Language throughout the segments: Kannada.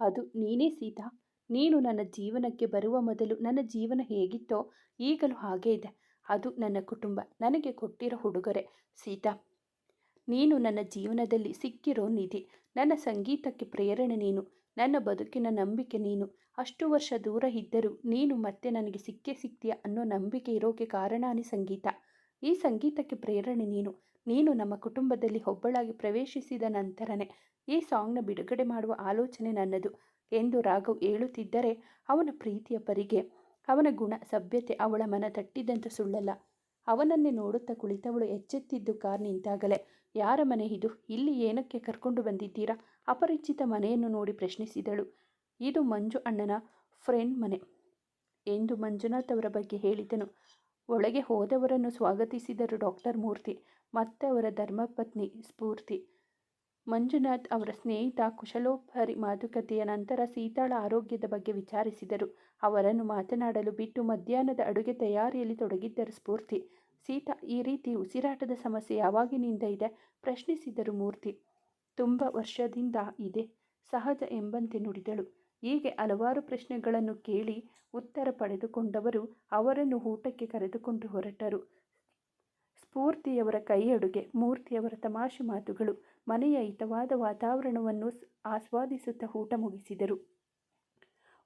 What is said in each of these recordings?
ಅದು ನೀನೇ ಸೀತಾ. ನೀನು ನನ್ನ ಜೀವನಕ್ಕೆ ಬರುವ ಮೊದಲು ನನ್ನ ಜೀವನ ಹೇಗಿತ್ತೋ ಈಗಲೂ ಹಾಗೇ ಇದೆ. ಅದು ನನ್ನ ಕುಟುಂಬ. ನನಗೆ ಕೊಟ್ಟಿರೋ ಹುಡುಗರೆ ಸೀತಾ, ನೀನು ನನ್ನ ಜೀವನದಲ್ಲಿ ಸಿಕ್ಕಿರೋ ನಿಧಿ. ನನ್ನ ಸಂಗೀತಕ್ಕೆ ಪ್ರೇರಣೆ ನೀನು. ನನ್ನ ಬದುಕಿನ ನಂಬಿಕೆ ನೀನು. ಅಷ್ಟು ವರ್ಷ ದೂರ ಇದ್ದರೂ ನೀನು ಮತ್ತೆ ನನಗೆ ಸಿಕ್ಕೇ ಸಿಗ್ತೀಯ ಅನ್ನೋ ನಂಬಿಕೆ ಇರೋಕೆ ಕಾರಣನೇ ಸಂಗೀತ. ಈ ಸಂಗೀತಕ್ಕೆ ಪ್ರೇರಣೆ ನೀನು. ನೀನು ನಮ್ಮ ಕುಟುಂಬದಲ್ಲಿ ಒಬ್ಬಳಾಗಿ ಪ್ರವೇಶಿಸಿದ ನಂತರನೇ ಈ ಸಾಂಗ್ನ ಬಿಡುಗಡೆ ಮಾಡುವ ಆಲೋಚನೆ ನನ್ನದು ಎಂದು ರಾಘವ್ ಹೇಳುತ್ತಿದ್ದರೆ ಅವನ ಪ್ರೀತಿಯ ಪರಿಗೆ, ಅವನ ಗುಣ ಸಭ್ಯತೆ ಅವಳ ಮನ ತಟ್ಟಿದಂತ ಸುಳ್ಳಲ್ಲ. ಅವನನ್ನೇ ನೋಡುತ್ತಾ ಕುಳಿತವಳು ಎಚ್ಚೆತ್ತಿದ್ದು ಕಾರ್ ನಿಂತಾಗಲೇ, ಯಾರ ಮನೆ ಇದು? ಇಲ್ಲಿ ಏನಕ್ಕೆ ಕರ್ಕೊಂಡು ಬಂದಿದ್ದೀರಾ? ಅಪರಿಚಿತ ಮನೆಯನ್ನು ನೋಡಿ ಪ್ರಶ್ನಿಸಿದಳು. ಇದು ಮಂಜು ಅಣ್ಣನ ಫ್ರೆಂಡ್ ಮನೆ ಎಂದು ಮಂಜುನಾಥ್ ಅವರ ಬಗ್ಗೆ ಹೇಳಿದನು. ಒಳಗೆ ಹೋದವರನ್ನು ಸ್ವಾಗತಿಸಿದರು ಡಾಕ್ಟರ್ ಮೂರ್ತಿ, ಮತ್ತೆ ಅವರ ಧರ್ಮಪತ್ನಿ ಸ್ಫೂರ್ತಿ. ಮಂಜುನಾಥ್ ಅವರ ಸ್ನೇಹಿತ ಕುಶಲೋಪರಿ ಮಾತುಕತೆಯ ನಂತರ ಸೀತಾಳ ಆರೋಗ್ಯದ ಬಗ್ಗೆ ವಿಚಾರಿಸಿದರು. ಅವರನ್ನು ಮಾತನಾಡಲು ಬಿಟ್ಟು ಮಧ್ಯಾಹ್ನದ ಅಡುಗೆ ತಯಾರಿಯಲ್ಲಿ ತೊಡಗಿದ್ದರು ಸ್ಫೂರ್ತಿ. ಸೀತಾ ಈ ರೀತಿ ಉಸಿರಾಟದ ಸಮಸ್ಯೆ ಯಾವಾಗಿನಿಂದ ಇದೆ? ಪ್ರಶ್ನಿಸಿದರು ಮೂರ್ತಿ. ತುಂಬ ವರ್ಷದಿಂದ ಇದೆ. ಸಹಜ ಎಂಬಂತೆ ನುಡಿದಳು. ಹೀಗೆ ಹಲವಾರು ಪ್ರಶ್ನೆಗಳನ್ನು ಕೇಳಿ ಉತ್ತರ ಪಡೆದುಕೊಂಡವರು ಅವರನ್ನು ಊಟಕ್ಕೆ ಕರೆದುಕೊಂಡು ಹೊರಟರು. ಸ್ಫೂರ್ತಿಯವರ ಕೈ ಅಡುಗೆ ಮೂರ್ತಿಯವರ ತಮಾಷೆ ಮಾತುಗಳು. ಮನೆಯ ಹಿತವಾದ ವಾತಾವರಣವನ್ನು ಆಸ್ವಾದಿಸುತ್ತಾ ಊಟ ಮುಗಿಸಿದರು.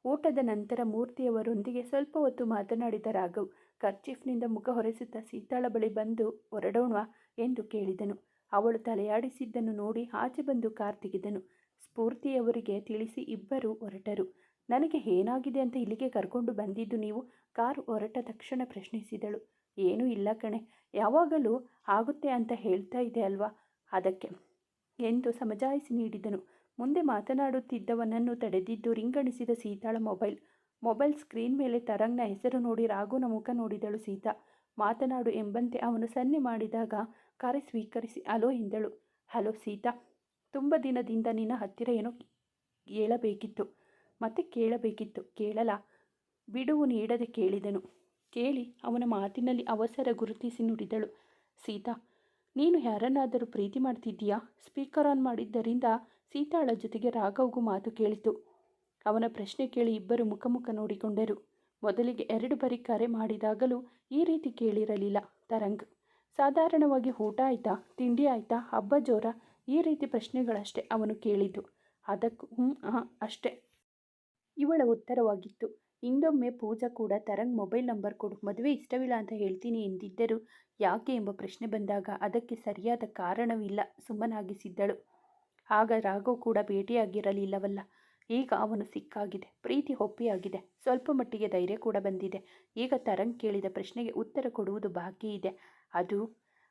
ಊಟದ ನಂತರ ಮೂರ್ತಿಯವರೊಂದಿಗೆ ಸ್ವಲ್ಪ ಹೊತ್ತು ಮಾತನಾಡಿದ ರಾಘವ್, ಕರ್ಚಿಫ್ನಿಂದ ಮುಖ ಹೊರೆಸುತ್ತಾ ಸೀತಾಳ ಬಳಿ ಬಂದು ಹೊರಡೋಣ ಎಂದು ಕೇಳಿದನು. ಅವಳು ತಲೆಯಾಡಿಸಿದ್ದನ್ನು ನೋಡಿ ಆಚೆ ಬಂದು ಕಾರ್ ತೆಗೆದನು. ಸ್ಫೂರ್ತಿಯವರಿಗೆ ತಿಳಿಸಿ ಇಬ್ಬರು ಹೊರಟರು. ನನಗೆ ಏನಾಗಿದೆ ಅಂತ ಇಲ್ಲಿಗೆ ಕರ್ಕೊಂಡು ಬಂದಿದ್ದು ನೀವು? ಕಾರ್ ಹೊರಟ ತಕ್ಷಣ ಪ್ರಶ್ನಿಸಿದಳು. ಏನೂ ಇಲ್ಲ ಕಣೆ. ಯಾವಾಗಲೂ ಆಗುತ್ತೆ ಅಂತ ಹೇಳ್ತಾ ಇದೆ ಅಲ್ವಾ? ಅದಕ್ಕೆ ಎಂದು ಸಮಜಾಯಿಸಿ ನೀಡಿದನು. ಮುಂದೆ ಮಾತನಾಡುತ್ತಿದ್ದವನನ್ನು ತಡೆದಿದ್ದು ರಿಂಗಣಿಸಿದ ಸೀತಾಳ ಮೊಬೈಲ್. ಮೊಬೈಲ್ ಸ್ಕ್ರೀನ್ ಮೇಲೆ ತರಂಗ್ನ ಹೆಸರು ನೋಡಿ ರಾಘುನ ಮುಖ ನೋಡಿದಳು ಸೀತಾ. ಮಾತನಾಡು ಎಂಬಂತೆ ಅವನು ಸನ್ನೆ ಮಾಡಿದಾಗ ಕರೆ ಸ್ವೀಕರಿಸಿ, ಅಲೋ ಎಂದಳು. ಹಲೋ ಸೀತಾ, ತುಂಬ ದಿನದಿಂದ ನಿನ್ನ ಹತ್ತಿರ ಏನೋ ಹೇಳಬೇಕಿತ್ತು ಮತ್ತೆ ಕೇಳಬೇಕಿತ್ತು ಕೇಳಲ ಬಿಡುವು ನೀಡದೆ ಕೇಳಿದನು. ಕೇಳಿ ಅವನ ಮಾತಿನಲ್ಲಿ ಅವಸರ ಗುರುತಿಸಿ ನುಡಿದಳು. ಸೀತಾ ನೀನು ಯಾರನ್ನಾದರೂ ಪ್ರೀತಿ ಮಾಡ್ತಿದ್ದೀಯಾ? ಸ್ಪೀಕರ್ ಆನ್ ಮಾಡಿದ್ದರಿಂದ ಸೀತಾಳ ಜೊತೆಗೆ ರಾಘವ್ಗೂ ಮಾತು ಕೇಳಿತು. ಅವನ ಪ್ರಶ್ನೆ ಕೇಳಿ ಇಬ್ಬರು ಮುಖಮುಖ ನೋಡಿಕೊಂಡರು. ಮೊದಲಿಗೆ ಎರಡು ಬಾರಿ ಕರೆ ಮಾಡಿದಾಗಲೂ ಈ ರೀತಿ ಕೇಳಿರಲಿಲ್ಲ. ತರಂಗ್. ಸಾಧಾರಣವಾಗಿ ಊಟ ಆಯ್ತಾ? ತಿಂಡಿ ಆಯ್ತಾ? ಹಬ್ಬ ಜೋರ? ಈ ರೀತಿ ಪ್ರಶ್ನೆಗಳಷ್ಟೇ ಅವನು ಕೇಳಿದ್ದು. ಅದಕ್ಕೂ ಹ್ಞೂ ಅಷ್ಟೇ. ಇವಳ ಉತ್ತರವಾಗಿತ್ತು. ಇಂದೊಮ್ಮೆ ಪೂಜಾ ಕೂಡ ತರಂಗ್ ಮೊಬೈಲ್ ನಂಬರ್ ಕೊಡು, ಮದುವೆ ಇಷ್ಟವಿಲ್ಲ ಅಂತ ಹೇಳ್ತೀನಿ ಎಂದಿದ್ದರು. ಯಾಕೆ ಎಂಬ ಪ್ರಶ್ನೆ ಬಂದಾಗ ಅದಕ್ಕೆ ಸರಿಯಾದ ಕಾರಣವಿಲ್ಲ ಸುಮ್ಮನಾಗಿಸಿದ್ದಳು ಆಗ ರಾಘವ್ ಕೂಡ ಭೇಟಿಯಾಗಿರಲಿಲ್ಲವಲ್ಲ, ಈಗ ಅವನು ಸಿಕ್ಕಾಗಿದೆ, ಪ್ರೀತಿ ಒಪ್ಪಿಯಾಗಿದೆ ಸ್ವಲ್ಪ ಮಟ್ಟಿಗೆ ಧೈರ್ಯ ಕೂಡ ಬಂದಿದೆ. ಈಗ ತರಂಗ್ ಕೇಳಿದ ಪ್ರಶ್ನೆಗೆ ಉತ್ತರ ಕೊಡುವುದು ಬಾಕಿ ಇದೆ. ಅದು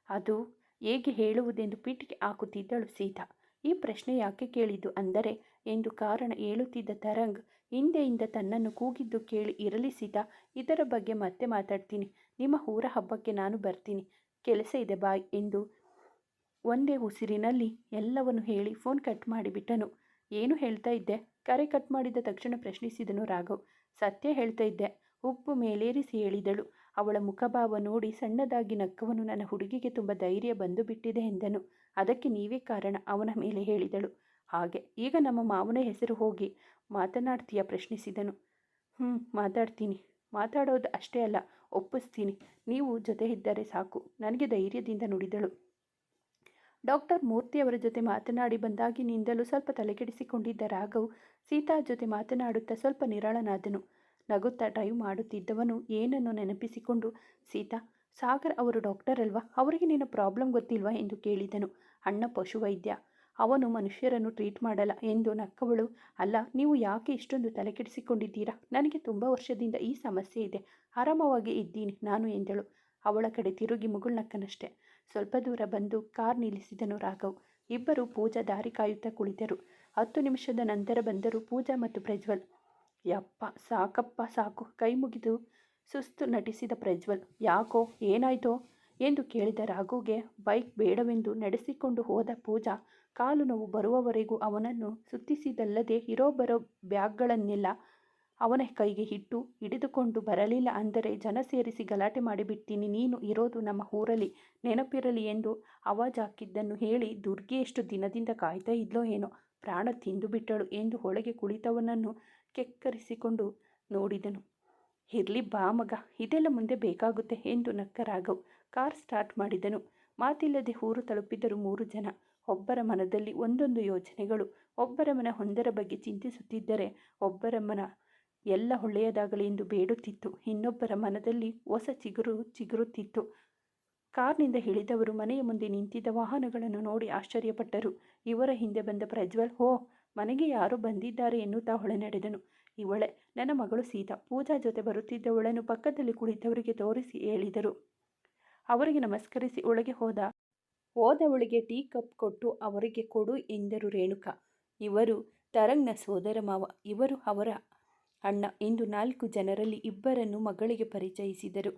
ಅದು ಹೇಗೆ ಹೇಳುವುದೆಂದು ಪೀಠಿಗೆ ಹಾಕುತ್ತಿದ್ದಳು ಸೀತಾ. ಈ ಪ್ರಶ್ನೆ ಯಾಕೆ ಕೇಳಿದ್ದು ಅಂದರೆ ಎಂದು ಕಾರಣ ಹೇಳುತ್ತಿದ್ದ ತರಂಗ್ ಹಿಂದೆಯಿಂದ ತನ್ನನ್ನು ಕೂಗಿದ್ದು ಕೇಳಿ ಇರಲಿಸಿದ. ಇದರ ಬಗ್ಗೆ ಮತ್ತೆ ಮಾತಾಡ್ತೀನಿ. ನಿಮ್ಮ ಊರ ಹಬ್ಬಕ್ಕೆ ನಾನು ಬರ್ತೀನಿ. ಕೆಲಸ ಇದೆ ಬಾಯ್ ಎಂದು ಒಂದೇ ಉಸಿರಿನಲ್ಲಿ ಎಲ್ಲವನ್ನು ಹೇಳಿ ಫೋನ್ ಕಟ್ ಮಾಡಿಬಿಟ್ಟನು. ಏನು ಹೇಳ್ತಾ ಇದ್ದೆ? ಕರೆ ಕಟ್ ಮಾಡಿದ ತಕ್ಷಣ ಪ್ರಶ್ನಿಸಿದನು ರಾಘವ್. ಸತ್ಯ ಹೇಳ್ತಾ ಇದ್ದೆ. ಉಪ್ಪು ಮೇಲೇರಿಸಿ ಹೇಳಿದಳು. ಅವಳ ಮುಖಭಾವ ನೋಡಿ ಸಣ್ಣದಾಗಿ ನಕ್ಕವನು ನನ್ನ ಹುಡುಗಿಗೆ ತುಂಬ ಧೈರ್ಯ ಬಂದು ಬಿಟ್ಟಿದೆ ಎಂದನು. ಅದಕ್ಕೆ ನೀವೇ ಕಾರಣ ಅವನ ಮೇಲೆ ಹೇಳಿದಳು. ಹಾಗೆ ಈಗ ನಮ್ಮ ಮಾವನ ಹೆಸರು ಹೋಗಿ ಮಾತನಾಡ್ತೀಯ ಪ್ರಶ್ನಿಸಿದನು. ಹ್ಞೂ ಮಾತಾಡ್ತೀನಿ. ಮಾತಾಡೋದು ಅಷ್ಟೇ ಅಲ್ಲ, ಒಪ್ಪಿಸ್ತೀನಿ. ನೀವು ಜೊತೆ ಇದ್ದರೆ ಸಾಕು. ನನಗೆ ಧೈರ್ಯದಿಂದ ನುಡಿದಳು. ಡಾಕ್ಟರ್ ಮೂರ್ತಿಯವರ ಜೊತೆ ಮಾತನಾಡಿ ಬಂದಾಗಿನಿಂದಲೂ ಸ್ವಲ್ಪ ತಲೆಕೆಡಿಸಿಕೊಂಡಿದ್ದ ರಾಘವ್ ಸೀತಾ ಜೊತೆ ಮಾತನಾಡುತ್ತಾ ಸ್ವಲ್ಪ ನಿರಾಳನಾದನು. ನಗುತ್ತಾ ಡ್ರೈವ್ ಮಾಡುತ್ತಿದ್ದವನು ಏನನ್ನು ನೆನಪಿಸಿಕೊಂಡು, ಸೀತಾ, ಸಾಗರ್ ಅವರು ಡಾಕ್ಟರ್ ಅಲ್ವಾ? ಅವರಿಗೆ ನಿನ್ನ ಪ್ರಾಬ್ಲಮ್ ಗೊತ್ತಿಲ್ವಾ? ಎಂದು ಕೇಳಿದನು. ಅಣ್ಣ ಪಶುವೈದ್ಯ. ಅವನು ಮನುಷ್ಯರನ್ನು ಟ್ರೀಟ್ ಮಾಡಲ್ಲ ಎಂದು ನಕ್ಕವಳು. ಅಲ್ಲ, ನೀವು ಯಾಕೆ ಇಷ್ಟೊಂದು ತಲೆಕೆಡಿಸಿಕೊಂಡಿದ್ದೀರಾ ನನಗೆ ತುಂಬ ವರ್ಷದಿಂದ ಈ ಸಮಸ್ಯೆ ಇದೆ. ಆರಾಮವಾಗಿ ಇದ್ದೀನಿ, ನಾನು ಎಂದಳು. ಅವಳ ಕಡೆ ತಿರುಗಿ ಮುಗುಳ್ನಕ್ಕನಷ್ಟೆ ಸ್ವಲ್ಪ ದೂರ ಬಂದು ಕಾರ್ ನಿಲ್ಲಿಸಿದನು ರಾಘವ್. ಇಬ್ಬರು ಪೂಜಾ ದಾರಿ ಕಾಯುತ್ತಾ ಕುಳಿತರು. ಹತ್ತು ನಿಮಿಷದ ನಂತರ ಬಂದರು ಪೂಜಾ ಮತ್ತು ಪ್ರಜ್ವಲ್. ಯಪ್ಪ, ಸಾಕಪ್ಪ, ಸಾಕು. ಕೈ ಮುಗಿದು ಸುಸ್ತು ನಟಿಸಿದ ಪ್ರಜ್ವಲ್. ಯಾಕೋ, ಏನಾಯ್ತೋ? ಎಂದು ಕೇಳಿದ ರಾಘುಗೆ ಬೈಕ್ ಬೇಡವೆಂದು ನಡೆಸಿಕೊಂಡು ಹೋದ ಪೂಜಾ ಕಾಲು ನೋವು ಬರುವವರೆಗೂ ಅವನನ್ನು ಸುತ್ತಿಸಿದಲ್ಲದೆ ಇರೋ ಬರೋ ಬ್ಯಾಗ್ಗಳನ್ನೆಲ್ಲ ಅವನ ಕೈಗೆ ಇಟ್ಟು ಹಿಡಿದುಕೊಂಡು ಬರಲಿಲ್ಲ ಅಂದರೆ ಜನ ಸೇರಿಸಿ ಗಲಾಟೆ ಮಾಡಿಬಿಡ್ತೀನಿ, ನೀನು ಇರೋದು ನಮ್ಮ ಊರಲ್ಲಿ ನೆನಪಿರಲಿ ಎಂದು ಆವಾಜ್ ಹಾಕಿದ್ದನ್ನು ಹೇಳಿ ದುರ್ಗೆ ಎಷ್ಟು ದಿನದಿಂದ ಕಾಯ್ತಾ ಇದ್ಲೋ ಏನೋ ಪ್ರಾಣ ತಿಂದು ಬಿಟ್ಟಳು ಎಂದು ಒಳಗೆ ಕುಳಿತವನನ್ನು ಕೆಕ್ಕರಿಸಿಕೊಂಡು ನೋಡಿದನು. ಇರ್ಲಿ ಬಾ ಮಗ, ಇದೆಲ್ಲ ಮುಂದೆ ಬೇಕಾಗುತ್ತೆ ಎಂದು ನಕ್ಕ ರಾಘವ್ ಕಾರ್ ಸ್ಟಾರ್ಟ್ ಮಾಡಿದನು. ಮಾತಿಲ್ಲದೆ ಊರು ತಲುಪಿದರು ಮೂರು ಜನ. ಒಬ್ಬರ ಮನದಲ್ಲಿ ಒಂದೊಂದು ಯೋಚನೆಗಳು ಒಬ್ಬರ ಮನ ಹೊಂದರ ಬಗ್ಗೆ ಚಿಂತಿಸುತ್ತಿದ್ದರೆ ಒಬ್ಬರ ಮನ ಎಲ್ಲ ಒಳ್ಳೆಯದಾಗಲಿ ಎಂದು ಬೇಡುತ್ತಿತ್ತು. ಇನ್ನೊಬ್ಬರ ಮನದಲ್ಲಿ ಹೊಸ ಚಿಗುರು ಚಿಗುರುತ್ತಿತ್ತು. ಕಾರ್ನಿಂದ ಇಳಿದವರು ಮನೆಯ ಮುಂದೆ ನಿಂತಿದ್ದ ವಾಹನಗಳನ್ನು ನೋಡಿ ಆಶ್ಚರ್ಯಪಟ್ಟರು. ಇವರ ಹಿಂದೆ ಬಂದ ಪ್ರಜ್ವಲ್ ಹೋ ಮನೆಗೆ ಯಾರು ಬಂದಿದ್ದಾರೆ ಎನ್ನುತ್ತಾ ಹೊಳೆ ನಡೆದನು. ಇವಳೆ ನನ್ನ ಮಗಳು ಸೀತಾ. ಪೂಜಾ ಜೊತೆ ಬರುತ್ತಿದ್ದವಳನ್ನು ಪಕ್ಕದಲ್ಲಿ ಕುಳಿತವರಿಗೆ ತೋರಿಸಿ ಹೇಳಿದರು. ಅವರಿಗೆ ನಮಸ್ಕರಿಸಿ ಒಳಗೆ ಹೋದ ಹೋದವಳಿಗೆ ಟೀ ಕಪ್ ಕೊಟ್ಟು ಅವರಿಗೆ ಕೊಡು ಎಂದರು ರೇಣುಕ. ಇವರು ತರಂಗ್ನ ಸೋದರ ಮಾವ, ಇವರು ಅವರ ಅಣ್ಣ ಎಂದು ನಾಲ್ಕು ಜನರಲ್ಲಿ ಇಬ್ಬರನ್ನು ಮಗಳಿಗೆ ಪರಿಚಯಿಸಿದರು.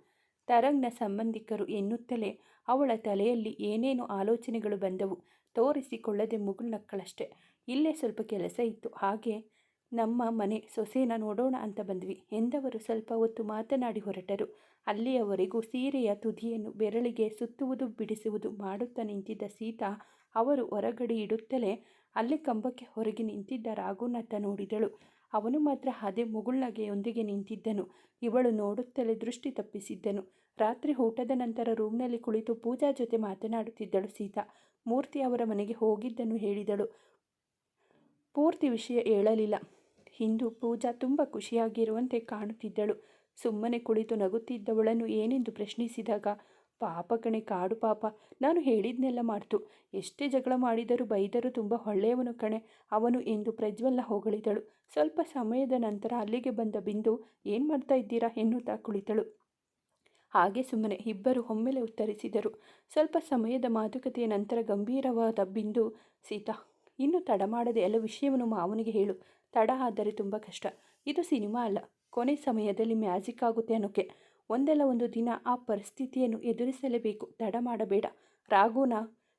ತರಂಗ್ನ ಸಂಬಂಧಿಕರು ಎನ್ನುತ್ತಲೇ ಅವಳ ತಲೆಯಲ್ಲಿ ಏನೇನು ಆಲೋಚನೆಗಳು ಬಂದವು. ತೋರಿಸಿಕೊಳ್ಳದೆ ಮುಗುಳ್ನಕ್ಕಳಷ್ಟೆ ಇಲ್ಲೇ ಸ್ವಲ್ಪ ಕೆಲಸ ಇತ್ತು. ಹಾಗೆ ನಮ್ಮ ಮನೆ ಸೊಸೆನ ನೋಡೋಣ ಅಂತ ಬಂದ್ವಿ. ಎಂದವರು ಸ್ವಲ್ಪ ಹೊತ್ತು ಮಾತನಾಡಿ ಹೊರಟರು. ಅಲ್ಲಿಯವರೆಗೂ ಸೀರೆಯ ತುದಿಯನ್ನು ಬೆರಳಿಗೆ ಸುತ್ತುವುದು, ಬಿಡಿಸುವುದು ಮಾಡುತ್ತಾ ನಿಂತಿದ್ದ ಸೀತಾ ಅವರು ಹೊರಗಡೆ ಇಡುತ್ತಲೇ ಅಲ್ಲಿ ಕಂಬಕ್ಕೆ ಹೊರಗೆ ನಿಂತಿದ್ದ ರಾಘುನಾಥ ನೋಡಿದಳು. ಅವನು ಮಾತ್ರ ಅದೇ ಮುಗುಳ್ನಗೆಯೊಂದಿಗೆ ನಿಂತಿದ್ದನು. ಇವಳು ನೋಡುತ್ತಲೇ ದೃಷ್ಟಿ ತಪ್ಪಿಸಿದ್ದನು. ರಾತ್ರಿ ಊಟದ ನಂತರ ರೂಮ್ನಲ್ಲಿ ಕುಳಿತು ಪೂಜಾ ಜೊತೆ ಮಾತನಾಡುತ್ತಿದ್ದಳು ಸೀತಾ. ಮೂರ್ತಿ ಅವರ ಮನೆಗೆ ಹೋಗಿದ್ದನ್ನು ಹೇಳಿದಳು. ಪೂರ್ತಿ ವಿಷಯ ಹೇಳಲಿಲ್ಲ. ಇಂದು ಪೂಜಾ ತುಂಬ ಖುಷಿಯಾಗಿರುವಂತೆ ಕಾಣುತ್ತಿದ್ದಳು. ಸುಮ್ಮನೆ ಕುಳಿತು ನಗುತ್ತಿದ್ದವಳನ್ನು ಏನೆಂದು ಪ್ರಶ್ನಿಸಿದಾಗ, ಪಾಪ ಕಣೆ, ಕಾಡು ಪಾಪ, ನಾನು ಹೇಳಿದ್ನೆಲ್ಲ ಮಾಡ್ತು. ಎಷ್ಟೇ ಜಗಳ ಮಾಡಿದರೂ ಬೈದರೂ ತುಂಬ ಒಳ್ಳೆಯವನು ಕಣೆ, ಅವನು ಎಂದು ಪ್ರಜ್ವಲ್ಲ ಹೊಗಳಿದಳು. ಸ್ವಲ್ಪ ಸಮಯದ ನಂತರ ಅಲ್ಲಿಗೆ ಬಂದ ಬಿಂದು, ಏನು ಮಾಡ್ತಾ ಇದ್ದೀರಾ? ಎನ್ನುತ್ತಾ ಕುಳಿತಳು. ಹಾಗೆ ಸುಮ್ಮನೆ ಇಬ್ಬರು ಒಮ್ಮೆಲೆ ಉತ್ತರಿಸಿದರು. ಸ್ವಲ್ಪ ಸಮಯದ ಮಾತುಕತೆಯ ನಂತರ ಗಂಭೀರವಾದ ಬಿಂದು, ಸೀತಾ, ಇನ್ನು ತಡ ಮಾಡದೆ ಎಲ್ಲ ವಿಷಯವನ್ನು ಮಾವನಿಗೆ ಹೇಳು. ತಡ ಆದರೆ ತುಂಬ ಕಷ್ಟ. ಇದು ಸಿನಿಮಾ ಅಲ್ಲ. ಕೊನೆ ಸಮಯದಲ್ಲಿ ಮ್ಯಾಜಿಕ್ ಆಗುತ್ತೆ ಅನ್ನೋಕೆ. ಒಂದಲ್ಲ ಒಂದು ದಿನ ಆ ಪರಿಸ್ಥಿತಿಯನ್ನು ಎದುರಿಸಲೇಬೇಕು. ತಡ ಮಾಡಬೇಡ. ರಾಘುನ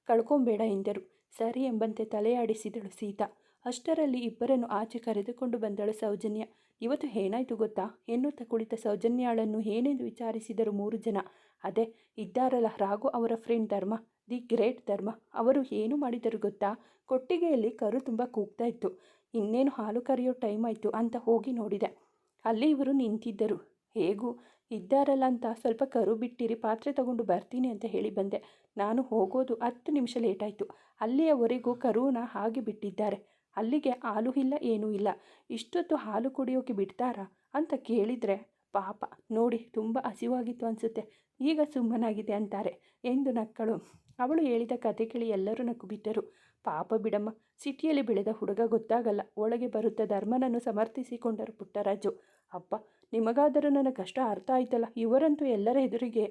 ಕಳ್ಕೊಂಬೇಡ ಎಂದರು. ಸರಿ ಎಂಬಂತೆ ತಲೆಯಾಡಿಸಿದಳು ಸೀತಾ. ಅಷ್ಟರಲ್ಲಿ ಇಬ್ಬರನ್ನು ಆಚೆ ಕರೆದುಕೊಂಡು ಬಂದಳು ಸೌಜನ್ಯ. ಇವತ್ತು ಏನಾಯ್ತು ಗೊತ್ತಾ? ಎನ್ನುತ್ತ ಕುಳಿತ ಸೌಜನ್ಯಾಳನ್ನು ಏನೆಂದು ವಿಚಾರಿಸಿದರು ಮೂರು ಜನ. ಅದೇ, ಇದ್ದಾರಲ್ಲ ರಾಘು ಅವರ ಫ್ರೆಂಡ್ ಧರ್ಮ. ದಿ ಗ್ರೇಟ್ ಧರ್ಮ. ಅವರು ಏನು ಮಾಡಿದರು ಗೊತ್ತಾ? ಕೊಟ್ಟಿಗೆಯಲ್ಲಿ ಕರು ತುಂಬ ಕೂಗ್ತಾ ಇತ್ತು. ಇನ್ನೇನು ಹಾಲು ಕರೆಯೋ ಟೈಮ್ ಆಯಿತು ಅಂತ ಹೋಗಿ ನೋಡಿದೆ. ಅಲ್ಲಿ ಇವರು ನಿಂತಿದ್ದರು. ಹೇಗೂ? ಇದ್ದಾರಲ್ಲ ಅಂತ ಸ್ವಲ್ಪ ಕರು ಬಿಟ್ಟಿರಿ, ಪಾತ್ರೆ ತಗೊಂಡು ಬರ್ತೀನಿ ಅಂತ ಹೇಳಿ ಬಂದೆ. ನಾನು ಹೋಗೋದು ಹತ್ತು ನಿಮಿಷ ಲೇಟಾಯಿತು. ಅಲ್ಲಿಯವರೆಗೂ ಕರುವನ್ನ ಹಾಗೆ ಬಿಟ್ಟಿದ್ದಾರೆ. ಅಲ್ಲಿಗೆ ಹಾಲು ಇಲ್ಲ, ಏನೂ ಇಲ್ಲ. ಇಷ್ಟೊತ್ತು ಹಾಲು ಕುಡಿಯೋಕೆ ಬಿಡ್ತಾರಾ ಅಂತ ಕೇಳಿದರೆ, ಪಾಪ, ನೋಡಿ, ತುಂಬ ಹಸಿವಾಗಿತ್ತು ಅನಿಸುತ್ತೆ. ಈಗ ಸುಮ್ಮನಾಗಿದೆ ಅಂತಾರೆ ಎಂದು ನಕ್ಕಳು. ಅವಳು ಹೇಳಿದ ಕತೆ ಕೇಳಿ ಎಲ್ಲರೂ ನಕ್ಕು ಬಿಟ್ಟರು. ಪಾಪ ಬಿಡಮ್ಮ, ಸಿಟಿಯಲ್ಲಿ ಬೆಳೆದ ಹುಡುಗ ಗೊತ್ತಾಗಲ್ಲ. ಒಳಗೆ ಬರುತ್ತ ಧರ್ಮನನ್ನು ಸಮರ್ಥಿಸಿಕೊಂಡರು ಪುಟ್ಟರಾಜು ಅಪ್ಪ, ನಿಮಗಾದರೂ ನನ್ನ ಕಷ್ಟ ಅರ್ಥ ಆಯ್ತಲ್ಲ? ಇವರಂತೂ ಎಲ್ಲರ ಎದುರಿಗೆ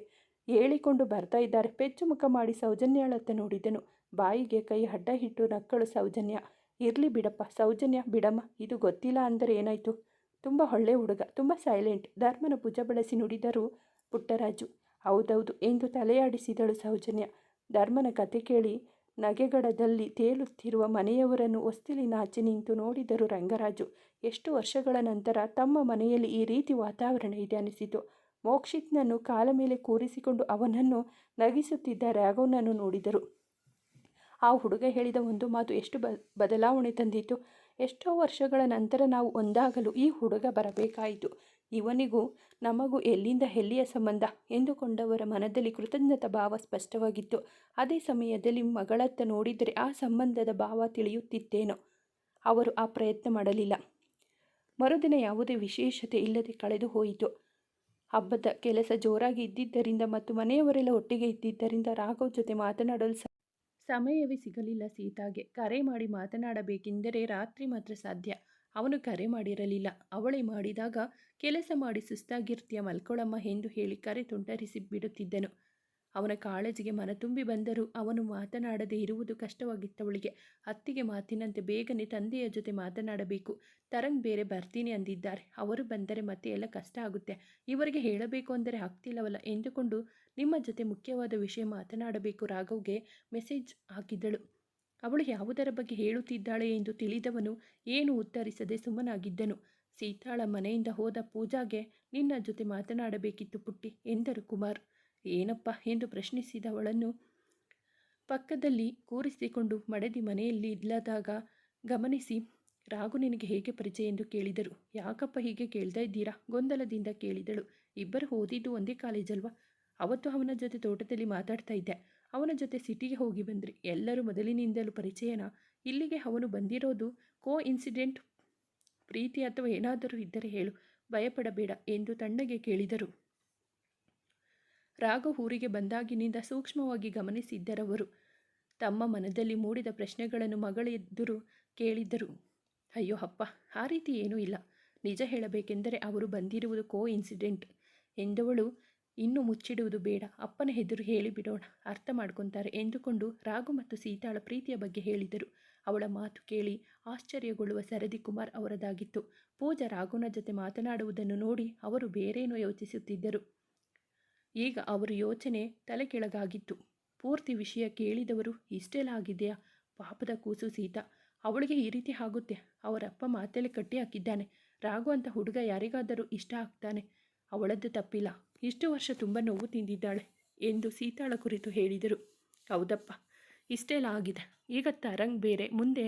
ಹೇಳಿಕೊಂಡು ಬರ್ತಾ ಇದ್ದಾರೆ. ಪೆಚ್ಚು ಮುಖ ಮಾಡಿ ಸೌಜನ್ಯಾಳತ್ತ ನೋಡಿದನು. ಬಾಯಿಗೆ ಕೈ ಅಡ್ಡ ಹಿಟ್ಟು, ನಕ್ಕಳು ಸೌಜನ್ಯ. ಇರಲಿ ಬಿಡಪ್ಪ, ಸೌಜನ್ಯ, ಬಿಡಮ್ಮ. ಇದು ಗೊತ್ತಿಲ್ಲ ಅಂದರೆ ಏನಾಯಿತು? ತುಂಬ ಒಳ್ಳೆ ಹುಡುಗ, ತುಂಬ ಸೈಲೆಂಟ್ ಧರ್ಮನ ಭುಜ ಬಳಸಿ ನುಡಿದರು ಪುಟ್ಟರಾಜು ಹೌದೌದು, ಎಂದು ತಲೆಯಾಡಿಸಿದಳು ಸೌಜನ್ಯ. ಧರ್ಮನ ಕತೆ ಕೇಳಿ ನಗೆಗಡದಲ್ಲಿ ತೇಲುತ್ತಿರುವ ಮನೆಯವರನ್ನು ಹೊಸ್ತಿಲಿನಾಚೆ ನಿಂತು ನೋಡಿದರು ರಂಗರಾಜು. ಎಷ್ಟು ವರ್ಷಗಳ ನಂತರ ತಮ್ಮ ಮನೆಯಲ್ಲಿ ಈ ರೀತಿ ವಾತಾವರಣ ಇದೆ ಅನಿಸಿತು. ಮೋಕ್ಷಿತ್ನನ್ನು ಕಾಲ ಮೇಲೆ ಕೂರಿಸಿಕೊಂಡು ಅವನನ್ನು ನಗಿಸುತ್ತಿದ್ದ ರಾಘವನನ್ನು ನೋಡಿದರು. ಆ ಹುಡುಗ ಹೇಳಿದ ಒಂದು ಮಾತು ಎಷ್ಟು ಬದಲಾವಣೆ ತಂದಿತು. ಎಷ್ಟೋ ವರ್ಷಗಳ ನಂತರ ನಾವು ಒಂದಾಗಲು ಈ ಹುಡುಗ ಬರಬೇಕಾಯಿತು. ಇವನಿಗೂ ನಮಗೂ ಎಲ್ಲಿಂದ ಎಲ್ಲಿಯ ಸಂಬಂಧ? ಎಂದುಕೊಂಡವರ ಮನದಲ್ಲಿ ಕೃತಜ್ಞತಾ ಭಾವ ಸ್ಪಷ್ಟವಾಗಿತ್ತು. ಅದೇ ಸಮಯದಲ್ಲಿ ಮಗಳತ್ತ ನೋಡಿದರೆ ಆ ಸಂಬಂಧದ ಭಾವ ತಿಳಿಯುತ್ತಿತ್ತೇನೋ? ಅವರು ಆ ಪ್ರಯತ್ನ ಮಾಡಲಿಲ್ಲ. ಮರುದಿನ ಯಾವುದೇ ವಿಶೇಷತೆ ಇಲ್ಲದೆ ಕಳೆದು ಹೋಯಿತು. ಹಬ್ಬದ ಕೆಲಸ ಜೋರಾಗಿ ಇದ್ದಿದ್ದರಿಂದ ಮತ್ತು ಮನೆಯವರೆಲ್ಲ ಒಟ್ಟಿಗೆ ಇದ್ದಿದ್ದರಿಂದ ರಾಘವ್ ಜೊತೆ ಮಾತನಾಡಲು ಸಮಯವೇ ಸಿಗಲಿಲ್ಲ ಸೀತಾಗೆ. ಕರೆ ಮಾಡಿ ಮಾತನಾಡಬೇಕೆಂದರೆ ರಾತ್ರಿ ಮಾತ್ರ ಸಾಧ್ಯ. ಅವನು ಕರೆ ಮಾಡಿರಲಿಲ್ಲ. ಅವಳೇ ಮಾಡಿದಾಗ ಕೆಲಸ ಮಾಡಿ ಸುಸ್ತಾಗಿರ್ತೀಯ ಮಲ್ಕೊಳಮ್ಮ ಎಂದು ಹೇಳಿ ಕರೆ ತುಂಟರಿಸಿ ಬಿಡುತ್ತಿದ್ದನು ಅವನ ಕಾಳಜಿಗೆ ಮನ ತುಂಬಿ ಬಂದರೂ ಅವನು ಮಾತನಾಡದೇ ಇರುವುದು ಕಷ್ಟವಾಗಿತ್ತವಳಿಗೆ. ಅತ್ತಿಗೆ ಮಾತಿನಂತೆ ಬೇಗನೆ ತಂದೆಯ ಜೊತೆ ಮಾತನಾಡಬೇಕು. ತರಂಗ್ ಬೇರೆ ಬರ್ತೀನಿ ಅಂದಿದ್ದಾರೆ. ಅವರು ಬಂದರೆ ಮತ್ತೆ ಎಲ್ಲ ಕಷ್ಟ ಆಗುತ್ತೆ. ಇವರಿಗೆ ಹೇಳಬೇಕು ಅಂದರೆ ಆಗ್ತಿಲ್ಲವಲ್ಲ ಎಂದುಕೊಂಡು ನಿಮ್ಮ ಜೊತೆ ಮುಖ್ಯವಾದ ವಿಷಯ ಮಾತನಾಡಬೇಕು ರಾಘವ್ಗೆ ಮೆಸೇಜ್ ಹಾಕಿದ್ದಳು. ಅವಳು ಯಾವುದರ ಬಗ್ಗೆ ಹೇಳುತ್ತಿದ್ದಾಳೆ ಎಂದು ತಿಳಿದವನು ಏನು ಉತ್ತರಿಸದೆ ಸುಮ್ಮನಾಗಿದ್ದನು. ಸೀತಾಳ ಮನೆಯಿಂದ ಹೋದ ಪೂಜಾಗೆ ನಿನ್ನ ಜೊತೆ ಮಾತನಾಡಬೇಕಿತ್ತು ಪುಟ್ಟಿ, ಎಂದರು ಕುಮಾರ್. ಏನಪ್ಪ ಎಂದು ಪ್ರಶ್ನಿಸಿದವಳನ್ನು ಪಕ್ಕದಲ್ಲಿ ಕೂರಿಸಿಕೊಂಡು ಮಡದಿ ಮನೆಯಲ್ಲಿ ಇಲ್ಲದಾಗ ಗಮನಿಸಿ, ರಾಘು ನಿನಗೆ ಹೇಗೆ ಪರಿಚಯ ಎಂದು ಕೇಳಿದರು. ಯಾಕಪ್ಪ ಹೀಗೆ ಕೇಳ್ತಾ ಇದ್ದೀರಾ? ಗೊಂದಲದಿಂದ ಕೇಳಿದಳು. ಇಬ್ಬರು ಓದಿದ್ದು ಒಂದೇ ಕಾಲೇಜಲ್ವಾ? ಅವತ್ತು ಅವನ ಜೊತೆ ತೋಟದಲ್ಲಿ ಮಾತಾಡ್ತಾ ಇದ್ದೆ. ಅವನ ಜೊತೆ ಸಿಟಿಗೆ ಹೋಗಿ ಬಂದ್ರಿ. ಎಲ್ಲರೂ ಮೊದಲಿನಿಂದಲೂ ಪರಿಚಯನ. ಇಲ್ಲಿಗೆ ಅವನು ಬಂದಿರೋದು ಕೋ ಇನ್ಸಿಡೆಂಟ್ ಪ್ರೀತಿ ಅಥವಾ ಏನಾದರೂ ಇದ್ದರೆ ಹೇಳು. ಭಯಪಡಬೇಡ ಎಂದು ತಣ್ಣಗೆ ಕೇಳಿದರು. ರಾಘ ಊರಿಗೆ ಬಂದಾಗಿನಿಂದ ಸೂಕ್ಷ್ಮವಾಗಿ ಗಮನಿಸಿದ್ದರವರು. ತಮ್ಮ ಮನದಲ್ಲಿ ಮೂಡಿದ ಪ್ರಶ್ನೆಗಳನ್ನು ಮಗಳೆದುರು ಕೇಳಿದ್ದರು. ಅಯ್ಯೋ ಅಪ್ಪ, ಆ ರೀತಿ ಏನೂ ಇಲ್ಲ. ನಿಜ ಹೇಳಬೇಕೆಂದರೆ ಅವರು ಬಂದಿರುವುದು ಕೋ ಇನ್ಸಿಡೆಂಟ್ ಎಂದವಳು ಇನ್ನು ಮುಚ್ಚಿಡುವುದು ಬೇಡ. ಅಪ್ಪನ ಹೆದರು ಹೇಳಿಬಿಡೋಣ. ಅರ್ಥ ಮಾಡ್ಕೊತಾರೆ ಎಂದುಕೊಂಡು ರಾಘು ಮತ್ತು ಸೀತಾಳ ಪ್ರೀತಿಯ ಬಗ್ಗೆ ಹೇಳಿದರು. ಅವಳ ಮಾತು ಕೇಳಿ ಆಶ್ಚರ್ಯಗೊಳ್ಳುವ ಸರದಿ ಕುಮಾರ್ ಅವರದಾಗಿತ್ತು. ಪೂಜಾ ರಾಘುನ ಜೊತೆ ಮಾತನಾಡುವುದನ್ನು ನೋಡಿ ಅವರು ಬೇರೇನೋ ಯೋಚಿಸುತ್ತಿದ್ದರು. ಈಗ ಅವರ ಯೋಚನೆ ತಲೆ ಕೆಳಗಾಗಿತ್ತು ಪೂರ್ತಿ ವಿಷಯ ಕೇಳಿದವರು, ಇಷ್ಟೆಲ್ಲ ಆಗಿದೆಯಾ? ಪಾಪದ ಕೂಸು ಸೀತಾ. ಅವಳಿಗೆ ಈ ರೀತಿ ಆಗುತ್ತೆ. ಅವರಪ್ಪ ಮಾತಲ್ಲಿ ಕಟ್ಟಿ ಹಾಕಿದ್ದಾನೆ ರಾಘು ಅಂತ ಹುಡುಗ ಯಾರಿಗಾದರೂ ಇಷ್ಟ ಆಗ್ತಾನೆ. ಅವಳದ್ದು ತಪ್ಪಿಲ್ಲ. ಇಷ್ಟು ವರ್ಷ ತುಂಬ ನೋವು ತಿಂದಿದ್ದಾಳೆ ಎಂದು ಸೀತಾಳ ಕುರಿತು ಹೇಳಿದರು. ಹೌದಪ್ಪ, ಇಷ್ಟೆಲ್ಲ ಆಗಿದೆ. ಈಗ ತರಂಗ್ ಬೇರೆ, ಮುಂದೆ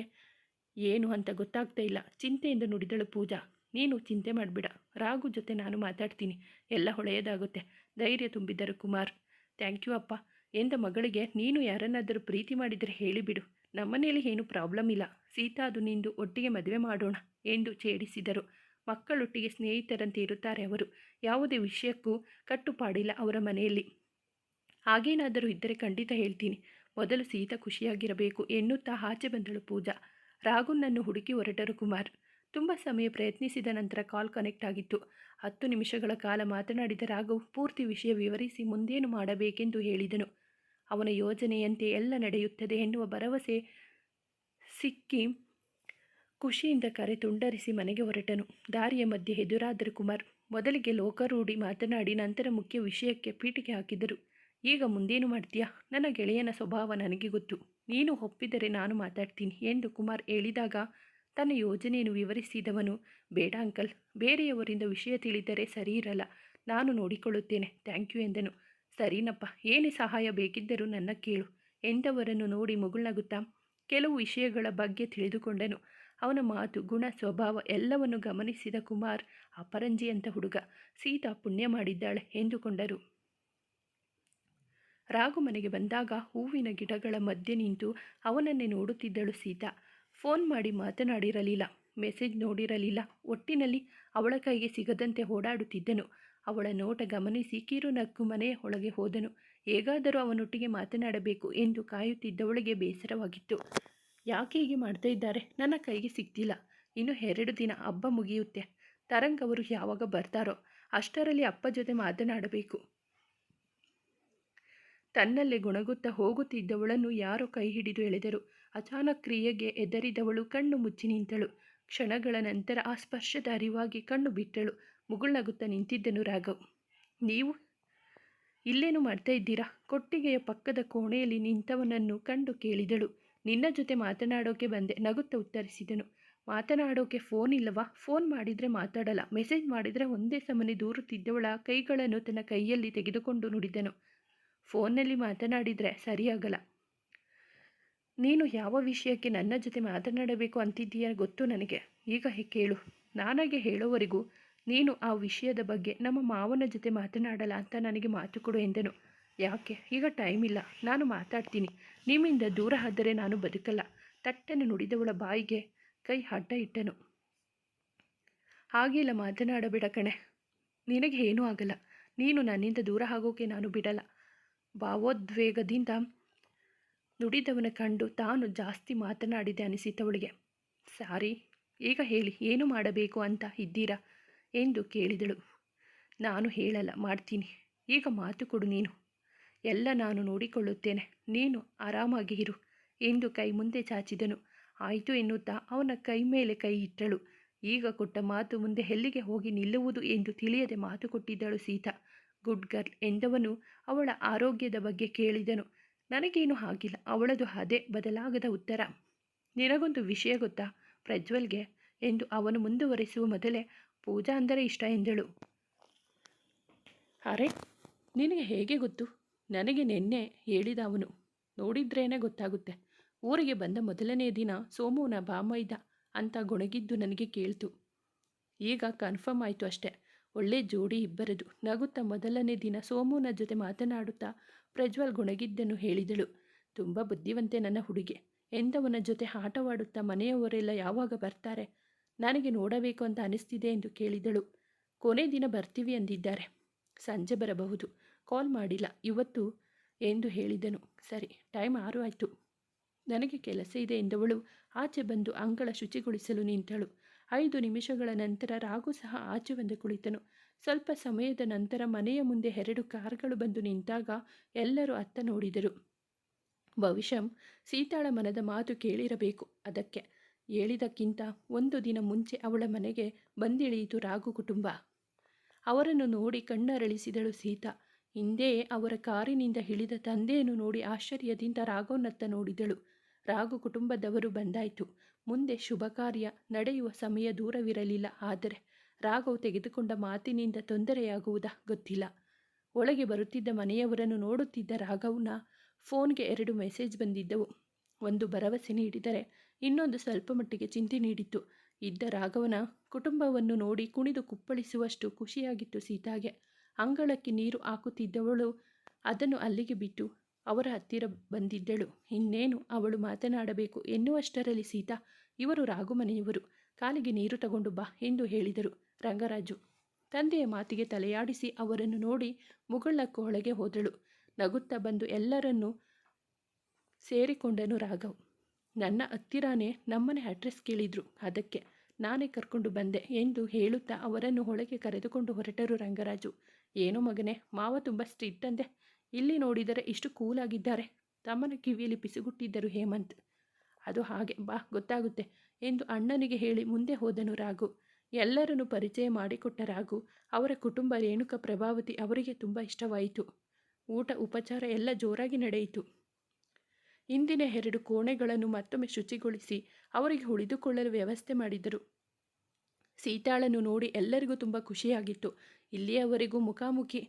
ಏನು ಅಂತ ಗೊತ್ತಾಗ್ತಾ ಇಲ್ಲ. ಚಿಂತೆಯಿಂದ ನುಡಿದಳು ಪೂಜಾ. ನೀನು ಚಿಂತೆ ಮಾಡಬೇಡ. ರಾಘು ಜೊತೆ ನಾನು ಮಾತಾಡ್ತೀನಿ. ಎಲ್ಲ ಹೊಳೆಯದಾಗುತ್ತೆ. ಧೈರ್ಯ ತುಂಬಿದ್ದರು ಕುಮಾರ್. ಥ್ಯಾಂಕ್ ಯು ಅಪ್ಪ. ಎಂದ ಮಗಳಿಗೆ, ನೀನು ಯಾರನ್ನಾದರೂ ಪ್ರೀತಿ ಮಾಡಿದರೆ ಹೇಳಿಬಿಡು ನಮ್ಮನೇಲಿ ಏನು ಪ್ರಾಬ್ಲಮ್ ಇಲ್ಲ. ಸೀತಾ ಅದು ನಿಂದು ಒಟ್ಟಿಗೆ ಮದುವೆ ಮಾಡೋಣ ಎಂದು ಛೇಡಿಸಿದರು. ಮಕ್ಕಳೊಟ್ಟಿಗೆ ಸ್ನೇಹಿತರಂತೆ ಇರುತ್ತಾರೆ ಅವರು. ಯಾವುದೇ ವಿಷಯಕ್ಕೂ ಕಟ್ಟುಪಾಡಿಲ್ಲ ಅವರ ಮನೆಯಲ್ಲಿ. ಹಾಗೇನಾದರೂ ಇದ್ದರೆ ಖಂಡಿತ ಹೇಳ್ತೀನಿ. ಮೊದಲು ಸೀತಾ ಖುಷಿಯಾಗಿರಬೇಕು. ಎನ್ನುತ್ತಾ ಆಚೆ ಬಂದಳು ಪೂಜಾ. ರಾಗುನನ್ನು ಹುಡುಕಿ ಹೊರಟರು ಕುಮಾರ್. ತುಂಬ ಸಮಯ ಪ್ರಯತ್ನಿಸಿದ ನಂತರ ಕಾಲ್ ಕನೆಕ್ಟ್ ಆಗಿತ್ತು. ಹತ್ತು ನಿಮಿಷಗಳ ಕಾಲ ಮಾತನಾಡಿದ ರಾಘವ್ ಪೂರ್ತಿ ವಿಷಯ ವಿವರಿಸಿ ಮುಂದೇನು ಮಾಡಬೇಕೆಂದು ಹೇಳಿದನು. ಅವನ ಯೋಜನೆಯಂತೆ ಎಲ್ಲ ನಡೆಯುತ್ತದೆ ಎನ್ನುವ ಭರವಸೆ ಸಿಕ್ಕಿ ಖುಷಿಯಿಂದ ಕರೆ ತುಂಡರಿಸಿ ಮನೆಗೆ ಹೊರಟನು. ದಾರಿಯ ಮಧ್ಯೆ ಎದುರಾದರು ಕುಮಾರ್ ಮೊದಲಿಗೆ ಲೋಕರೂಢಿ ಮಾತನಾಡಿ ನಂತರ ಮುಖ್ಯ ವಿಷಯಕ್ಕೆ ಪೀಠಿಗೆ ಹಾಕಿದರು. ಈಗ ಮುಂದೇನು ಮಾಡ್ತೀಯಾ? ನನ್ನ ಗೆಳೆಯನ ಸ್ವಭಾವ ನನಗೆ ಗೊತ್ತು. ನೀನು ಒಪ್ಪಿದರೆ ನಾನು ಮಾತಾಡ್ತೀನಿ ಎಂದು ಕುಮಾರ್ ಹೇಳಿದಾಗ ತನ್ನ ಯೋಜನೆಯನ್ನು ವಿವರಿಸಿದವನು, ಬೇಡ ಅಂಕಲ್, ಬೇರೆಯವರಿಂದ ವಿಷಯ ತಿಳಿದರೆ ಸರಿ ಇರಲ್ಲ, ನಾನು ನೋಡಿಕೊಳ್ಳುತ್ತೇನೆ, ಥ್ಯಾಂಕ್ ಯು ಎಂದನು. ಸರಿನಪ್ಪ, ಏನೇ ಸಹಾಯ ಬೇಕಿದ್ದರೂ ನನ್ನ ಕೇಳು ಎಂದವರನ್ನು ನೋಡಿ ಮುಗುಳ್ನಗುತ್ತಾ ಕೆಲವು ವಿಷಯಗಳ ಬಗ್ಗೆ ತಿಳಿದುಕೊಂಡನು. ಅವನ ಮಾತು, ಗುಣ, ಸ್ವಭಾವ ಎಲ್ಲವನ್ನು ಗಮನಿಸಿದ ಕುಮಾರ್ ಅಪರಂಜಿ ಅಂತ ಹುಡುಗ. ಸೀತಾ ಪುಣ್ಯ ಮಾಡಿದ್ದಾಳೆ ಎಂದುಕೊಂಡರು. ರಾಘು ಮನೆಗೆ ಬಂದಾಗ ಹೂವಿನ ಗಿಡಗಳ ಮಧ್ಯೆ ನಿಂತು ಅವನನ್ನೇ ನೋಡುತ್ತಿದ್ದಳು ಸೀತಾ. ಫೋನ್ ಮಾಡಿ ಮಾತನಾಡಿರಲಿಲ್ಲ, ಮೆಸೇಜ್ ನೋಡಿರಲಿಲ್ಲ. ಒಟ್ಟಿನಲ್ಲಿ ಅವಳ ಕೈಗೆ ಸಿಗದಂತೆ ಓಡಾಡುತ್ತಿದ್ದನು. ಅವಳ ನೋಟ ಗಮನಿಸಿ ಕಿರು ನಕ್ಕು ಮನೆಯ ಒಳಗೆ ಹೋದನು. ಹೇಗಾದರೂ ಅವನೊಟ್ಟಿಗೆ ಮಾತನಾಡಬೇಕು ಎಂದು ಕಾಯುತ್ತಿದ್ದವಳಿಗೆ ಬೇಸರವಾಗಿತ್ತು. ಯಾಕೆ ಹೀಗೆ ಮಾಡ್ತಾ ಇದ್ದಾರೆ? ನನ್ನ ಕೈಗೆ ಸಿಗ್ತಿಲ್ಲ. ಇನ್ನು ಎರಡು ದಿನ ಹಬ್ಬ ಮುಗಿಯುತ್ತೆ. ತರಂಗ್ ಅವರು ಯಾವಾಗ ಬರ್ತಾರೋ ಅಷ್ಟರಲ್ಲಿ ಅಪ್ಪ ಜೊತೆ ಮಾತನಾಡಬೇಕು. ತನ್ನಲ್ಲೇ ಗುಣಗುತ್ತಾ ಹೋಗುತ್ತಿದ್ದವಳನ್ನು ಯಾರೋ ಕೈ ಹಿಡಿದು ಎಳೆದರು. ಅಚಾನಕ್ ಕ್ರಿಯೆಗೆ ಎದರಿದವಳು ಕಣ್ಣು ಮುಚ್ಚಿ ನಿಂತಳು. ಕ್ಷಣಗಳ ನಂತರ ಆ ಸ್ಪರ್ಶದ ಅರಿವಾಗಿ ಕಣ್ಣು ಬಿಟ್ಟಳು. ಮುಗುಳ್ನಗುತ್ತಾ ನಿಂತಿದ್ದನು ರಾಘವ್. ನೀವು ಇಲ್ಲೇನು ಮಾಡ್ತಾ ಇದ್ದೀರಾ? ಕೊಟ್ಟಿಗೆಯ ಪಕ್ಕದ ಕೋಣೆಯಲ್ಲಿ ನಿಂತವನನ್ನು ಕಂಡು ಕೇಳಿದಳು. ನಿನ್ನ ಜೊತೆ ಮಾತನಾಡೋಕೆ ಬಂದೆ, ನಗುತ್ತಾ ಉತ್ತರಿಸಿದನು. ಮಾತನಾಡೋಕೆ ಫೋನ್ ಇಲ್ಲವಾ? ಫೋನ್ ಮಾಡಿದರೆ ಮಾತಾಡಲ್ಲ. ಮೆಸೇಜ್ ಮಾಡಿದರೆ ಒಂದೇ ಸಮನೆ ದೂರುತ್ತಿದ್ದವಳ ಕೈಗಳನ್ನು ತನ್ನ ಕೈಯಲ್ಲಿ ತೆಗೆದುಕೊಂಡು ನುಡಿದನು. ಫೋನ್ನಲ್ಲಿ ಮಾತನಾಡಿದರೆ ಸರಿಯಾಗಲ್ಲ. ನೀನು ಯಾವ ವಿಷಯಕ್ಕೆ ನನ್ನ ಜೊತೆ ಮಾತನಾಡಬೇಕು ಅಂತಿದ್ದೀಯ ಗೊತ್ತು ನನಗೆ? ಈಗ ಕೇಳು. ನಾನಾಗೆ ಹೇಳೋವರೆಗೂ ನೀನು ಆ ವಿಷಯದ ಬಗ್ಗೆ ನಮ್ಮ ಮಾವನ ಜೊತೆ ಮಾತನಾಡಲ್ಲ ಅಂತ ನನಗೆ ಮಾತು ಕೊಡು ಎಂದನು. ಯಾಕೆ? ಈಗ ಟೈಮ್ ಇಲ್ಲ. ನಾನು ಮಾತಾಡ್ತೀನಿ. ನಿಮ್ಮಿಂದ ದೂರ ಆದರೆ ನಾನು ಬದುಕಲ್ಲ. ತಟ್ಟನೆ ನುಡಿದವಳ ಬಾಯಿಗೆ ಕೈ ಅಡ್ಡ ಇಟ್ಟನು. ಹಾಗೆಲ್ಲ ಮಾತನಾಡಬೇಡ ಕಣೆ. ನಿನಗೆ ಏನೂ ಆಗಲ್ಲ. ನೀನು ನನ್ನಿಂದ ದೂರ ಆಗೋಕೆ ನಾನು ಬಿಡಲ್ಲ. ಭಾವೋದ್ವೇಗದಿಂದ ನುಡಿದವನ ಕಂಡು ತಾನು ಜಾಸ್ತಿ ಮಾತನಾಡಿದೆ ಅನಿಸಿತವಳಿಗೆ. ಸಾರಿ, ಈಗ ಹೇಳಿ, ಏನು ಮಾಡಬೇಕು ಅಂತ ಇದ್ದೀರಾ? ಎಂದು ಕೇಳಿದಳು. ನಾನು ಹೇಳಲ್ಲ, ಮಾಡ್ತೀನಿ. ಈಗ ಮಾತು ಕೊಡು ನೀನು. ಎಲ್ಲ ನಾನು ನೋಡಿಕೊಳ್ಳುತ್ತೇನೆ. ನೀನು ಆರಾಮಾಗಿ ಇರು. ಎಂದು ಕೈ ಮುಂದೆ ಚಾಚಿದನು. ಆಯಿತು ಎನ್ನುತ್ತಾ ಅವನ ಕೈ ಮೇಲೆ ಕೈ ಇಟ್ಟಳು. ಈಗ ಕೊಟ್ಟ ಮಾತು ಮುಂದೆ ಎಲ್ಲಿಗೆ ಹೋಗಿ ನಿಲ್ಲುವುದು ಎಂದು ತಿಳಿಯದೆ ಮಾತು ಕೊಟ್ಟಿದ್ದಳು ಸೀತಾ. ಗುಡ್ ಗರ್ಲ್ ಎಂದವನು ಅವಳ ಆರೋಗ್ಯದ ಬಗ್ಗೆ ಕೇಳಿದನು. ನನಗೇನು ಆಗಿಲ್ಲ ಅವಳದು ಅದೇ ಬದಲಾಗದ ಉತ್ತರ. ನಿನಗೊಂದು ವಿಷಯ ಗೊತ್ತಾ? ಪ್ರಜ್ವಲ್ಗೆ ಎಂದು ಅವನು ಮುಂದುವರೆಸುವ ಮೊದಲೇ ಪೂಜಾ ಅಂದರೆ ಇಷ್ಟ ಎಂದಳು. ಅರೆ, ನಿನಗೆ ಹೇಗೆ ಗೊತ್ತು? ನನಗೆ ನಿನ್ನೆ ಹೇಳಿದ ಅವನು ನೋಡಿದ್ರೇನೆ ಗೊತ್ತಾಗುತ್ತೆ. ಊರಿಗೆ ಬಂದ ಮೊದಲನೇ ದಿನ ಸೋಮುನ ಬಾಮೈದ ಅಂತ ಗೊಣಗಿದ್ದು ನನಗೆ ಕೇಳ್ತು. ಈಗ ಕನ್ಫರ್ಮ್ ಆಯಿತು ಅಷ್ಟೆ. ಒಳ್ಳೆ ಜೋಡಿ ಇಬ್ಬರದು. ನಗುತ್ತಾ ಮೊದಲನೇ ದಿನ ಸೋಮುನ ಜೊತೆ ಮಾತನಾಡುತ್ತಾ ಪ್ರಜ್ವಲ್ ಗೊಣಗಿದ್ದನ್ನು ಹೇಳಿದಳು. ತುಂಬ ಬುದ್ಧಿವಂತೆ ನನ್ನ ಹುಡುಗಿ. ಎಂದವನ ಜೊತೆ ಆಟವಾಡುತ್ತಾ ಮನೆಯವರೆಲ್ಲ ಯಾವಾಗ ಬರ್ತಾರೆ? ನನಗೆ ನೋಡಬೇಕು ಅಂತ ಅನಿಸ್ತಿದೆ ಎಂದು ಕೇಳಿದಳು. ಕೊನೆ ದಿನ ಬರ್ತೀವಿ ಅಂದಿದ್ದಾರೆ. ಸಂಜೆ ಬರಬಹುದು. ಕಾಲ್ ಮಾಡಿಲ್ಲ. ಇವತ್ತು ಎಂದು ಹೇಳಿದನು. ಸರಿ ಟೈಮ್ ಆರು ಆಯಿತು. ನನಗೆ ಕೆಲಸ ಇದೆ ಎಂದವಳು ಆಚೆ ಬಂದು ಅಂಗಳ ಶುಚಿಗೊಳಿಸಲು ನಿಂತಳು. ಐದು ನಿಮಿಷಗಳ ನಂತರ ರಾಘು ಸಹ ಆಚೆ ಬಂದು ಕುಳಿತನು. ಸ್ವಲ್ಪ ಸಮಯದ ನಂತರ ಮನೆಯ ಮುಂದೆ ಎರಡು ಕಾರ್ಗಳು ಬಂದು ನಿಂತಾಗ ಎಲ್ಲರೂ ಅತ್ತ ನೋಡಿದರು. ಬಹುಶಃ ಸೀತಾಳ ಮನದ ಮಾತು ಕೇಳಿರಬೇಕು. ಅದಕ್ಕೆ ಹೇಳಿದಕ್ಕಿಂತ ಒಂದು ದಿನ ಮುಂಚೆ ಅವಳ ಮನೆಗೆ ಬಂದಿಳಿಯಿತು ರಾಘು ಕುಟುಂಬ. ಅವರನ್ನು ನೋಡಿ ಕಣ್ಣರಳಿಸಿದಳು ಸೀತಾ. ಹಿಂದೆ ಅವರ ಕಾರಿನಿಂದ ಇಳಿದ ತಂದೆಯನ್ನು ನೋಡಿ ಆಶ್ಚರ್ಯದಿಂದ ರಾಘವನತ್ತ ನೋಡಿದಳು. ರಾಘು ಕುಟುಂಬದವರು ಬಂದಾಯಿತು. ಮುಂದೆ ಶುಭ ಕಾರ್ಯ ನಡೆಯುವ ಸಮಯ ದೂರವಿರಲಿಲ್ಲ. ಆದರೆ ರಾಘವ್ ತೆಗೆದುಕೊಂಡ ಮಾತಿನಿಂದ ತೊಂದರೆಯಾಗುವುದ ಗೊತ್ತಿಲ್ಲ. ಒಳಗೆ ಬರುತ್ತಿದ್ದ ಮನೆಯವರನ್ನು ನೋಡುತ್ತಿದ್ದ ರಾಘವ್ನ ಫೋನ್ಗೆ ಎರಡು ಮೆಸೇಜ್ ಬಂದಿದ್ದವು. ಒಂದು ಭರವಸೆ ನೀಡಿದರೆ ಇನ್ನೊಂದು ಸ್ವಲ್ಪ ಮಟ್ಟಿಗೆ ಚಿಂತೆ ನೀಡಿತ್ತು. ಇದ್ದ ರಾಘವನ ಕುಟುಂಬವನ್ನು ನೋಡಿ ಕುಣಿದು ಕುಪ್ಪಳಿಸುವಷ್ಟು ಖುಷಿಯಾಗಿತ್ತು ಸೀತಾಗೆ. ಅಂಗಳಕ್ಕೆ ನೀರು ಹಾಕುತ್ತಿದ್ದವಳು ಅದನ್ನು ಅಲ್ಲಿಗೆ ಬಿಟ್ಟು ಅವರ ಹತ್ತಿರ ಬಂದಿದ್ದಳು. ಇನ್ನೇನು ಅವಳು ಮಾತನಾಡಬೇಕು ಎನ್ನುವಷ್ಟರಲ್ಲಿ ಸೀತಾ, ಇವರು ರಾಘುಮನೆಯವರು, ಕಾಲಿಗೆ ನೀರು ತಗೊಂಡು ಬಾ ಎಂದು ಹೇಳಿದರು. ರಂಗರಾಜು ತಂದೆಯ ಮಾತಿಗೆ ತಲೆಯಾಡಿಸಿ ಅವರನ್ನು ನೋಡಿ ಮುಗುಳ್ಳಕ್ಕೂ ಒಳಗೆ ಹೋದಳು. ನಗುತ್ತಾ ಬಂದು ಎಲ್ಲರನ್ನೂ ಸೇರಿಕೊಂಡನು ರಾಘವ್. ನನ್ನ ಹತ್ತಿರಾನೇ ನಮ್ಮನೆ ಅಡ್ರೆಸ್ ಕೇಳಿದ್ರು. ಅದಕ್ಕೆ ನಾನೇ ಕರ್ಕೊಂಡು ಬಂದೆ ಎಂದು ಹೇಳುತ್ತಾ ಅವರನ್ನು ಒಳಗೆ ಕರೆದುಕೊಂಡು ಹೊರಟರು ರಂಗರಾಜು. ಏನು ಮಗನೇ, ಮಾವ ತುಂಬ ಸ್ಟ್ರಿಕ್ಟ್ ಅಂದೆ. ಇಲ್ಲಿ ನೋಡಿದರೆ ಇಷ್ಟು ಕೂಲಾಗಿದ್ದಾರೆ ತಮ್ಮನ ಕಿವಿಯಲ್ಲಿ ಪಿಸುಗುಟ್ಟಿದ್ದರು ಹೇಮಂತ್. ಅದು ಹಾಗೆ, ಬಾ, ಗೊತ್ತಾಗುತ್ತೆ ಎಂದು ಅಣ್ಣನಿಗೆ ಹೇಳಿ ಮುಂದೆ ಹೋದನು ರಾಘು. ಎಲ್ಲರನ್ನು ಪರಿಚಯ ಮಾಡಿಕೊಟ್ಟ ರಾಘು, ಅವರ ಕುಟುಂಬ ರೇಣುಕ ಪ್ರಭಾವತಿ ಅವರಿಗೆ ತುಂಬ ಇಷ್ಟವಾಯಿತು. ಊಟ, ಉಪಚಾರ ಎಲ್ಲ ಜೋರಾಗಿ ನಡೆಯಿತು. ಇಂದಿನ ಎರಡು ಕೋಣೆಗಳನ್ನು ಮತ್ತೊಮ್ಮೆ ಶುಚಿಗೊಳಿಸಿ ಅವರಿಗೆ ಉಳಿದುಕೊಳ್ಳಲು ವ್ಯವಸ್ಥೆ ಮಾಡಿದರು. ಸೀತಾಳನ್ನು ನೋಡಿ ಎಲ್ಲರಿಗೂ ತುಂಬ ಖುಷಿಯಾಗಿತ್ತು. ಇಲ್ಲಿಯವರೆಗೂ ಮುಖಾಮುಖಿ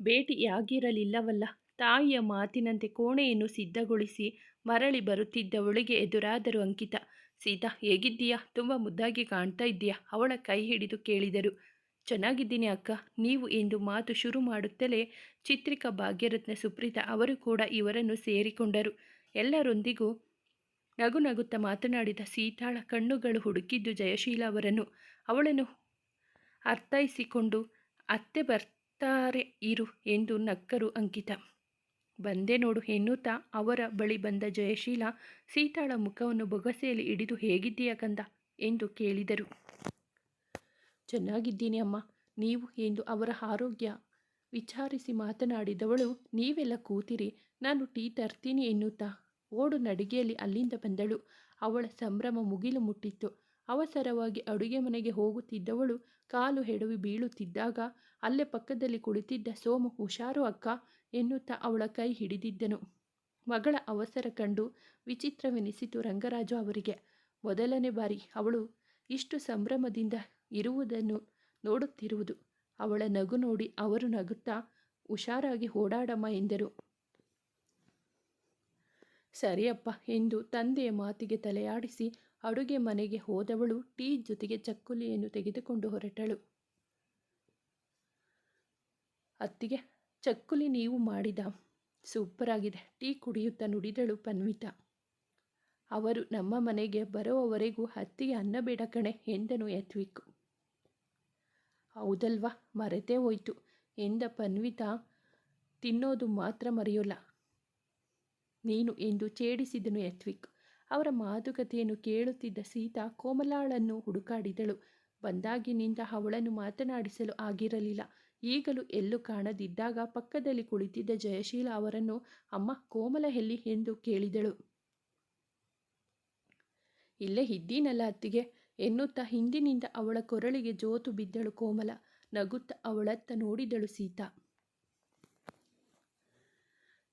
ಭೇಟಿಯಾಗಿರಲಿಲ್ಲವಲ್ಲ. ತಾಯಿಯ ಮಾತಿನಂತೆ ಕೋಣೆಯನ್ನು ಸಿದ್ಧಗೊಳಿಸಿ ಮರಳಿ ಬರುತ್ತಿದ್ದವಳಿಗೆ ಎದುರಾದರು ಅಂಕಿತ. ಸೀತಾ, ಹೇಗಿದ್ದೀಯಾ? ತುಂಬ ಮುದ್ದಾಗಿ ಕಾಣ್ತಾ ಇದ್ದೀಯಾ? ಅವಳ ಕೈ ಹಿಡಿದು ಕೇಳಿದರು. ಚೆನ್ನಾಗಿದ್ದೀನಿ ಅಕ್ಕ. ನೀವು ಎಂದು ಮಾತು ಶುರು ಮಾಡುತ್ತಲೇ ಚಿತ್ರಿಕಾ, ಭಾಗ್ಯರತ್ನ, ಸುಪ್ರೀತಾ ಅವರು ಕೂಡ ಇವರನ್ನು ಸೇರಿಕೊಂಡರು. ಎಲ್ಲರೊಂದಿಗೂ ನಗು ನಗುತ್ತಾ ಮಾತನಾಡಿದ ಸೀತಾಳ ಕಣ್ಣುಗಳು ಹುಡುಕಿದ್ದು ಜಯಶೀಲ ಅವರನ್ನು. ಅವಳನ್ನು ಅರ್ಥೈಸಿಕೊಂಡು ಅತ್ತೆ ಬರ್ತಾರೆ ಇರು ಎಂದು ನಕ್ಕರು ಅಂಕಿತ. ಬಂದೆ ನೋಡು ಎನ್ನುತ್ತಾ ಅವರ ಬಳಿ ಬಂದ ಜಯಶೀಲ, ಸೀತಾಳ ಮುಖವನ್ನು ಬೊಗಸೆಯಲ್ಲಿ ಹಿಡಿದು ಹೇಗಿದ್ದೀಯ ಕಂದ ಎಂದು ಕೇಳಿದರು. ಚೆನ್ನಾಗಿದ್ದೀನಿ ಅಮ್ಮ, ನೀವು ಎಂದು ಅವರ ಆರೋಗ್ಯ ವಿಚಾರಿಸಿ ಮಾತನಾಡಿದವಳು, ನೀವೆಲ್ಲ ಕೂತಿರಿ, ನಾನು ಟೀ ತರ್ತೀನಿ ಎನ್ನುತ್ತಾ ಓಡು ನಡಿಗೆಯಲ್ಲಿ ಅಲ್ಲಿಂದ ಬಂದಳು. ಅವಳ ಸಂಭ್ರಮ ಮುಗಿಲು ಮುಟ್ಟಿತ್ತು. ಅವಸರವಾಗಿ ಅಡುಗೆ ಮನೆಗೆ ಹೋಗುತ್ತಿದ್ದವಳು ಕಾಲು ಹೆಡವಿ ಬೀಳುತ್ತಿದ್ದಾಗ ಅಲ್ಲೇ ಪಕ್ಕದಲ್ಲಿ ಕುಳಿತಿದ್ದ ಸೋಮು, ಹುಷಾರು ಅಕ್ಕ ಎನ್ನುತ್ತಾ ಅವಳ ಕೈ ಹಿಡಿದಿದ್ದನು. ಮಗಳ ಅವಸರ ಕಂಡು ವಿಚಿತ್ರವೆನಿಸಿತು ರಂಗರಾಜು ಅವರಿಗೆ. ಮೊದಲನೇ ಬಾರಿ ಅವಳು ಇಷ್ಟು ಸಂಭ್ರಮದಿಂದ ಇರುವುದನ್ನು ನೋಡುತ್ತಿರುವುದು. ಅವಳ ನಗು ನೋಡಿ ಅವರು ನಗುತ್ತಾ, ಹುಷಾರಾಗಿ ಓಡಾಡಮ್ಮ ಎಂದರು. ಸರಿಯಪ್ಪ ಎಂದು ತಂದೆಯ ಮಾತಿಗೆ ತಲೆಯಾಡಿಸಿ ಅಡುಗೆ ಮನೆಗೆ ಹೋದವಳು ಟೀ ಜೊತೆಗೆ ಚಕ್ಕುಲಿಯನ್ನು ತೆಗೆದುಕೊಂಡು ಹೊರಟಳು. ಅತ್ತಿಗೆ, ಚಕ್ಕುಲಿ ನೀವು ಮಾಡಿದ. ಸೂಪರ್ ಆಗಿದೆ. ಟೀ ಕುಡಿಯುತ್ತಾ ನುಡಿದಳು ಪನ್ವಿತಾ. ಅವರು, ನಮ್ಮ ಮನೆಗೆ ಬರುವವರೆಗೂ ಹತ್ತಿಗೆ ಅನ್ನ ಬೇಡ ಕಣೆ, ಎಂದನು ಯತ್ವಿಕ್. ಹೌದಲ್ವಾ? ಮರೆತೇ ಹೋಯ್ತು, ಎಂದ ಪನ್ವಿತಾ. ತಿನ್ನೋದು ಮಾತ್ರ ಮರೆಯೋಲ್ಲ. ನೀನು, ಎಂದು ಛೇಡಿಸಿದನು ಯತ್ವಿಕ್. ಅವರ ಮಾತುಕತೆಯನ್ನು ಕೇಳುತ್ತಿದ್ದ ಸೀತಾ ಕೋಮಲಾಳನ್ನು ಹುಡುಕಾಡಿದಳು. ಬಂದಾಗಿನಿಂದ ಅವಳನ್ನು ಮಾತನಾಡಿಸಲು ಆಗಿರಲಿಲ್ಲ. ಈಗಲೂ ಎಲ್ಲೂ ಕಾಣದಿದ್ದಾಗ ಪಕ್ಕದಲ್ಲಿ ಕುಳಿತಿದ್ದ ಜಯಶೀಲ ಅವರನ್ನು, ಅಮ್ಮ, ಕೋಮಲ ಎಲ್ಲಿ? ಎಂದು ಕೇಳಿದಳು. ಇಲ್ಲೇ ಇದ್ದೀನಲ್ಲ ಅತ್ತಿಗೆ, ಎನ್ನುತ್ತಾ ಹಿಂದಿನಿಂದ ಅವಳ ಕೊರಳಿಗೆ ಜೋತು ಬಿದ್ದಳು ಕೋಮಲ. ನಗುತ್ತಾ ಅವಳತ್ತ ನೋಡಿದಳು ಸೀತಾ.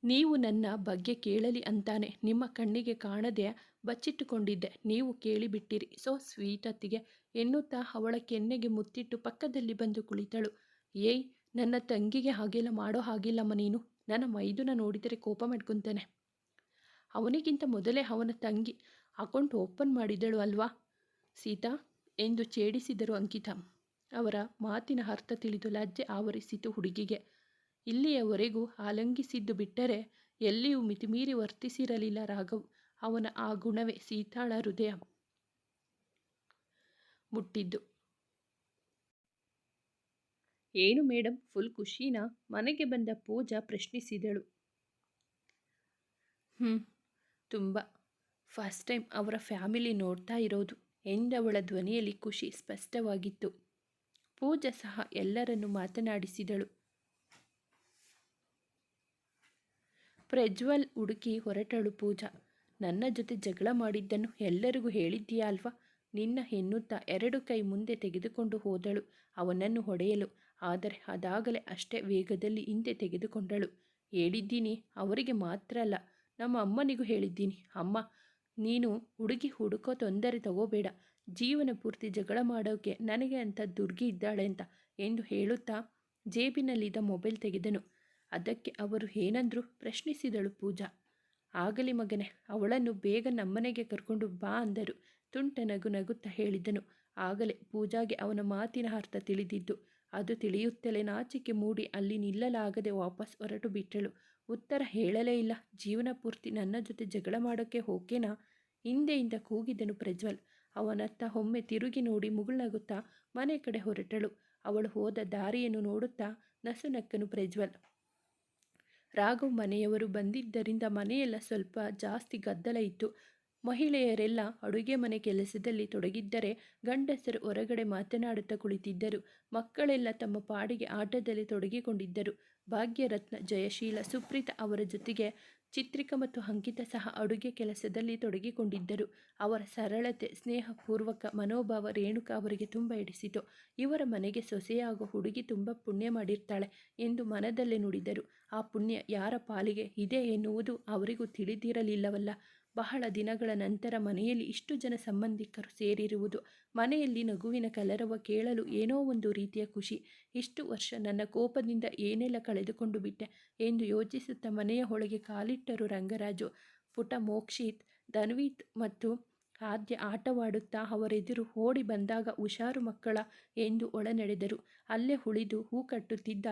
ನೀವು ನನ್ನ ಬಗ್ಗೆ ಕೇಳಲಿ ಅಂತಾನೆ. ನಿಮ್ಮ ಕಣ್ಣಿಗೆ ಕಾಣದೆ ಬಚ್ಚಿಟ್ಟುಕೊಂಡಿದ್ದೆ. ನೀವು ಕೇಳಿಬಿಟ್ಟಿರಿ. ಸೊ ಸ್ವೀಟತ್ತಿಗೆ ಎನ್ನುತ್ತಾ ಅವಳ ಕೆನ್ನೆಗೆ ಮುತ್ತಿಟ್ಟು ಪಕ್ಕದಲ್ಲಿ ಬಂದು ಕುಳಿತಳು. ಏಯ್, ನನ್ನ ತಂಗಿಗೆ ಹಾಗೆಲ್ಲ ಮಾಡೋ ಹಾಗಿಲ್ಲಮ್ಮ ನೀನು. ನನ್ನ ಮೈದುನ ನೋಡಿದರೆ ಕೋಪ ಮಾಡ್ಕೊತಾನೆ. ಅವನಿಗಿಂತ ಮೊದಲೇ ಅವನ ತಂಗಿ ಅಕೌಂಟ್ ಓಪನ್ ಮಾಡಿದಳು ಅಲ್ವಾ? ಸೀತಾ, ಎಂದು ಛೇಡಿಸಿದರು ಅಂಕಿತಾ. ಅವರ ಮಾತಿನ ಅರ್ಥ ತಿಳಿದು ಲಜ್ಜೆ ಆವರಿಸಿತು ಹುಡುಗಿಗೆ. ಇಲ್ಲಿಯವರೆಗೂ ಆಲಂಗಿಸಿದ್ದು ಬಿಟ್ಟರೆ ಎಲ್ಲಿಯೂ ಮಿತಿಮೀರಿ ವರ್ತಿಸಿರಲಿಲ್ಲ ರಾಘವ್. ಅವನ ಆ ಗುಣವೇ ಸೀತಾಳ ಹೃದಯ. ಮುಟ್ಟಿದ್ದು. ಏನು ಮೇಡಮ್ ಫುಲ್ ಖುಷಿನ? ಮನೆಗೆ ಬಂದ ಪೂಜಾ ಪ್ರಶ್ನಿಸಿದಳು. ಹ್ಞೂ ತುಂಬ. ಫಸ್ಟ್ ಟೈಮ್ ಅವರ ಫ್ಯಾಮಿಲಿ ನೋಡ್ತಾ ಇರೋದು. ಎಂದವಳ ಧ್ವನಿಯಲ್ಲಿ ಖುಷಿ ಸ್ಪಷ್ಟವಾಗಿತ್ತು. ಪೂಜಾ ಸಹ ಎಲ್ಲರನ್ನು ಮಾತನಾಡಿಸಿದಳು. ಪ್ರಜ್ವಲ್ ಹುಡುಕಿ ಹೊರಟಳು ಪೂಜಾ. ನನ್ನ ಜೊತೆ ಜಗಳ ಮಾಡಿದ್ದನ್ನು ಎಲ್ಲರಿಗೂ ಹೇಳಿದ್ದೀಯಾ ಅಲ್ವಾ? ನಿನ್ನ ಎನ್ನುತ್ತಾ ಎರಡು ಕೈ ಮುಂದೆ ತೆಗೆದುಕೊಂಡು ಹೋದಳು. ಅವನನ್ನು ಹೊಡೆಯಲು. ಆದರೆ ಅದಾಗಲೇ ಅಷ್ಟೇ ವೇಗದಲ್ಲಿ ಹಿಂದೆ ತೆಗೆದುಕೊಂಡಳು. ಹೇಳಿದ್ದೀನಿ, ಅವರಿಗೆ ಮಾತ್ರ ಅಲ್ಲ, ನಮ್ಮ ಅಮ್ಮನಿಗೂ ಹೇಳಿದ್ದೀನಿ. ಅಮ್ಮ, ನೀನು ಹುಡುಗಿ ಹುಡುಕೋ ತೊಂದರೆ ತಗೋಬೇಡ. ಜೀವನ ಪೂರ್ತಿ ಜಗಳ ಮಾಡೋಕೆ ನನಗೆ ಅಂತ ದುರ್ಗಿ ಇದ್ದಾಳೆ ಅಂತ ಎಂದು ಹೇಳುತ್ತಾ ಜೇಬಿನಲ್ಲಿದ್ದ ಮೊಬೈಲ್ ತೆಗೆದನು. ಅದಕ್ಕೆ ಅವರು ಏನಂದ್ರು ಪ್ರಶ್ನಿಸಿದಳು ಪೂಜಾ. ಆಗಲಿ ಮಗನೆ, ಅವಳನ್ನು ಬೇಗ ನಮ್ಮನೆಗೆ ಕರ್ಕೊಂಡು ಬಾ ಅಂದರು. ತುಂಟ ನಗು ನಗುತ್ತಾ ಹೇಳಿದನು. ಆಗಲೇ ಪೂಜಾಗೆ ಅವನ ಮಾತಿನ ಅರ್ಥ ತಿಳಿದಿದ್ದು, ಅದು ತಿಳಿಯುತ್ತಲೇ ನಾಚಿಕೆ ಮೂಡಿ ಅಲ್ಲಿ ನಿಲ್ಲಲಾಗದೆ ವಾಪಸ್ ಹೊರಟು ಬಿಟ್ಟಳು. ಉತ್ತರ ಹೇಳಲೇ ಇಲ್ಲ. ಜೀವನ ಪೂರ್ತಿ ನನ್ನ ಜೊತೆ ಜಗಳ ಮಾಡೋಕ್ಕೆ ಹೋಗೇನಾ ಹಿಂದೆಯಿಂದ ಕೂಗಿದನು ಪ್ರಜ್ವಲ್. ಅವನತ್ತ ಒಮ್ಮೆ ತಿರುಗಿ ನೋಡಿ ಮುಗುಳ್ನಗುತ್ತಾ ಮನೆ ಕಡೆ ಹೊರಟಳು. ಅವಳು ಹೋದ ದಾರಿಯನ್ನು ನೋಡುತ್ತಾ ನಸುನಕ್ಕನು ಪ್ರಜ್ವಲ್. ರಾಘವ್ ಮನೆಯವರು ಬಂದಿದ್ದರಿಂದ ಮನೆಯೆಲ್ಲ ಸ್ವಲ್ಪ ಜಾಸ್ತಿ ಗದ್ದಲ ಇತ್ತು. ಮಹಿಳೆಯರೆಲ್ಲ ಅಡುಗೆ ಮನೆ ಕೆಲಸದಲ್ಲಿ ತೊಡಗಿದ್ದರೆ ಗಂಡಸರು ಹೊರಗಡೆ ಮಾತನಾಡುತ್ತಾ ಕುಳಿತಿದ್ದರು. ಮಕ್ಕಳೆಲ್ಲ ತಮ್ಮ ಪಾಡಿಗೆ ಆಟದಲ್ಲಿ ತೊಡಗಿಕೊಂಡಿದ್ದರು. ಭಾಗ್ಯರತ್ನ, ಜಯಶೀಲ, ಸುಪ್ರೀತ ಅವರ ಜೊತೆಗೆ ಚಿತ್ರಿಕ ಮತ್ತು ಅಂಕಿತ ಸಹ ಅಡುಗೆ ಕೆಲಸದಲ್ಲಿ ತೊಡಗಿಕೊಂಡಿದ್ದರು. ಅವರ ಸರಳತೆ, ಸ್ನೇಹಪೂರ್ವಕ ಮನೋಭಾವ ರೇಣುಕಾ ಅವರಿಗೆ ತುಂಬ ಹಿಡಿಸಿತು. ಇವರ ಮನೆಗೆ ಸೊಸೆಯಾಗೋ ಹುಡುಗಿ ತುಂಬ ಪುಣ್ಯ ಮಾಡಿರ್ತಾಳೆ ಎಂದು ಮನದಲ್ಲೇ ನುಡಿದರು. ಆ ಪುಣ್ಯ ಯಾರ ಪಾಲಿಗೆ ಇದೆ ಎನ್ನುವುದು ಅವರಿಗೂ ತಿಳಿದಿರಲಿಲ್ಲವಲ್ಲ. ಬಹಳ ದಿನಗಳ ನಂತರ ಮನೆಯಲ್ಲಿ ಇಷ್ಟು ಜನ ಸಂಬಂಧಿಕರು ಸೇರಿರುವುದು, ಮನೆಯಲ್ಲಿ ನಗುವಿನ ಕಲರವ ಕೇಳಲು ಏನೋ ಒಂದು ರೀತಿಯ ಖುಷಿ. ಇಷ್ಟು ವರ್ಷ ನನ್ನ ಕೋಪದಿಂದ ಏನೆಲ್ಲ ಕಳೆದುಕೊಂಡು ಬಿಟ್ಟೆ ಎಂದು ಯೋಚಿಸುತ್ತಾ ಮನೆಯ ಒಳಗೆ ಕಾಲಿಟ್ಟರು ರಂಗರಾಜು, ಪುಟ ಮೋಕ್ಷಿತ್ ಧನ್ವೀತ್ ಮತ್ತು ಆದ್ಯ ಆಟವಾಡುತ್ತಾ ಅವರೆದುರು ಓಡಿ ಬಂದಾಗ ಹುಷಾರು ಮಕ್ಕಳ ಎಂದು ಒಳನಡೆದರು. ಅಲ್ಲೇ ಉಳಿದು ಹೂ ಕಟ್ಟುತ್ತಿದ್ದ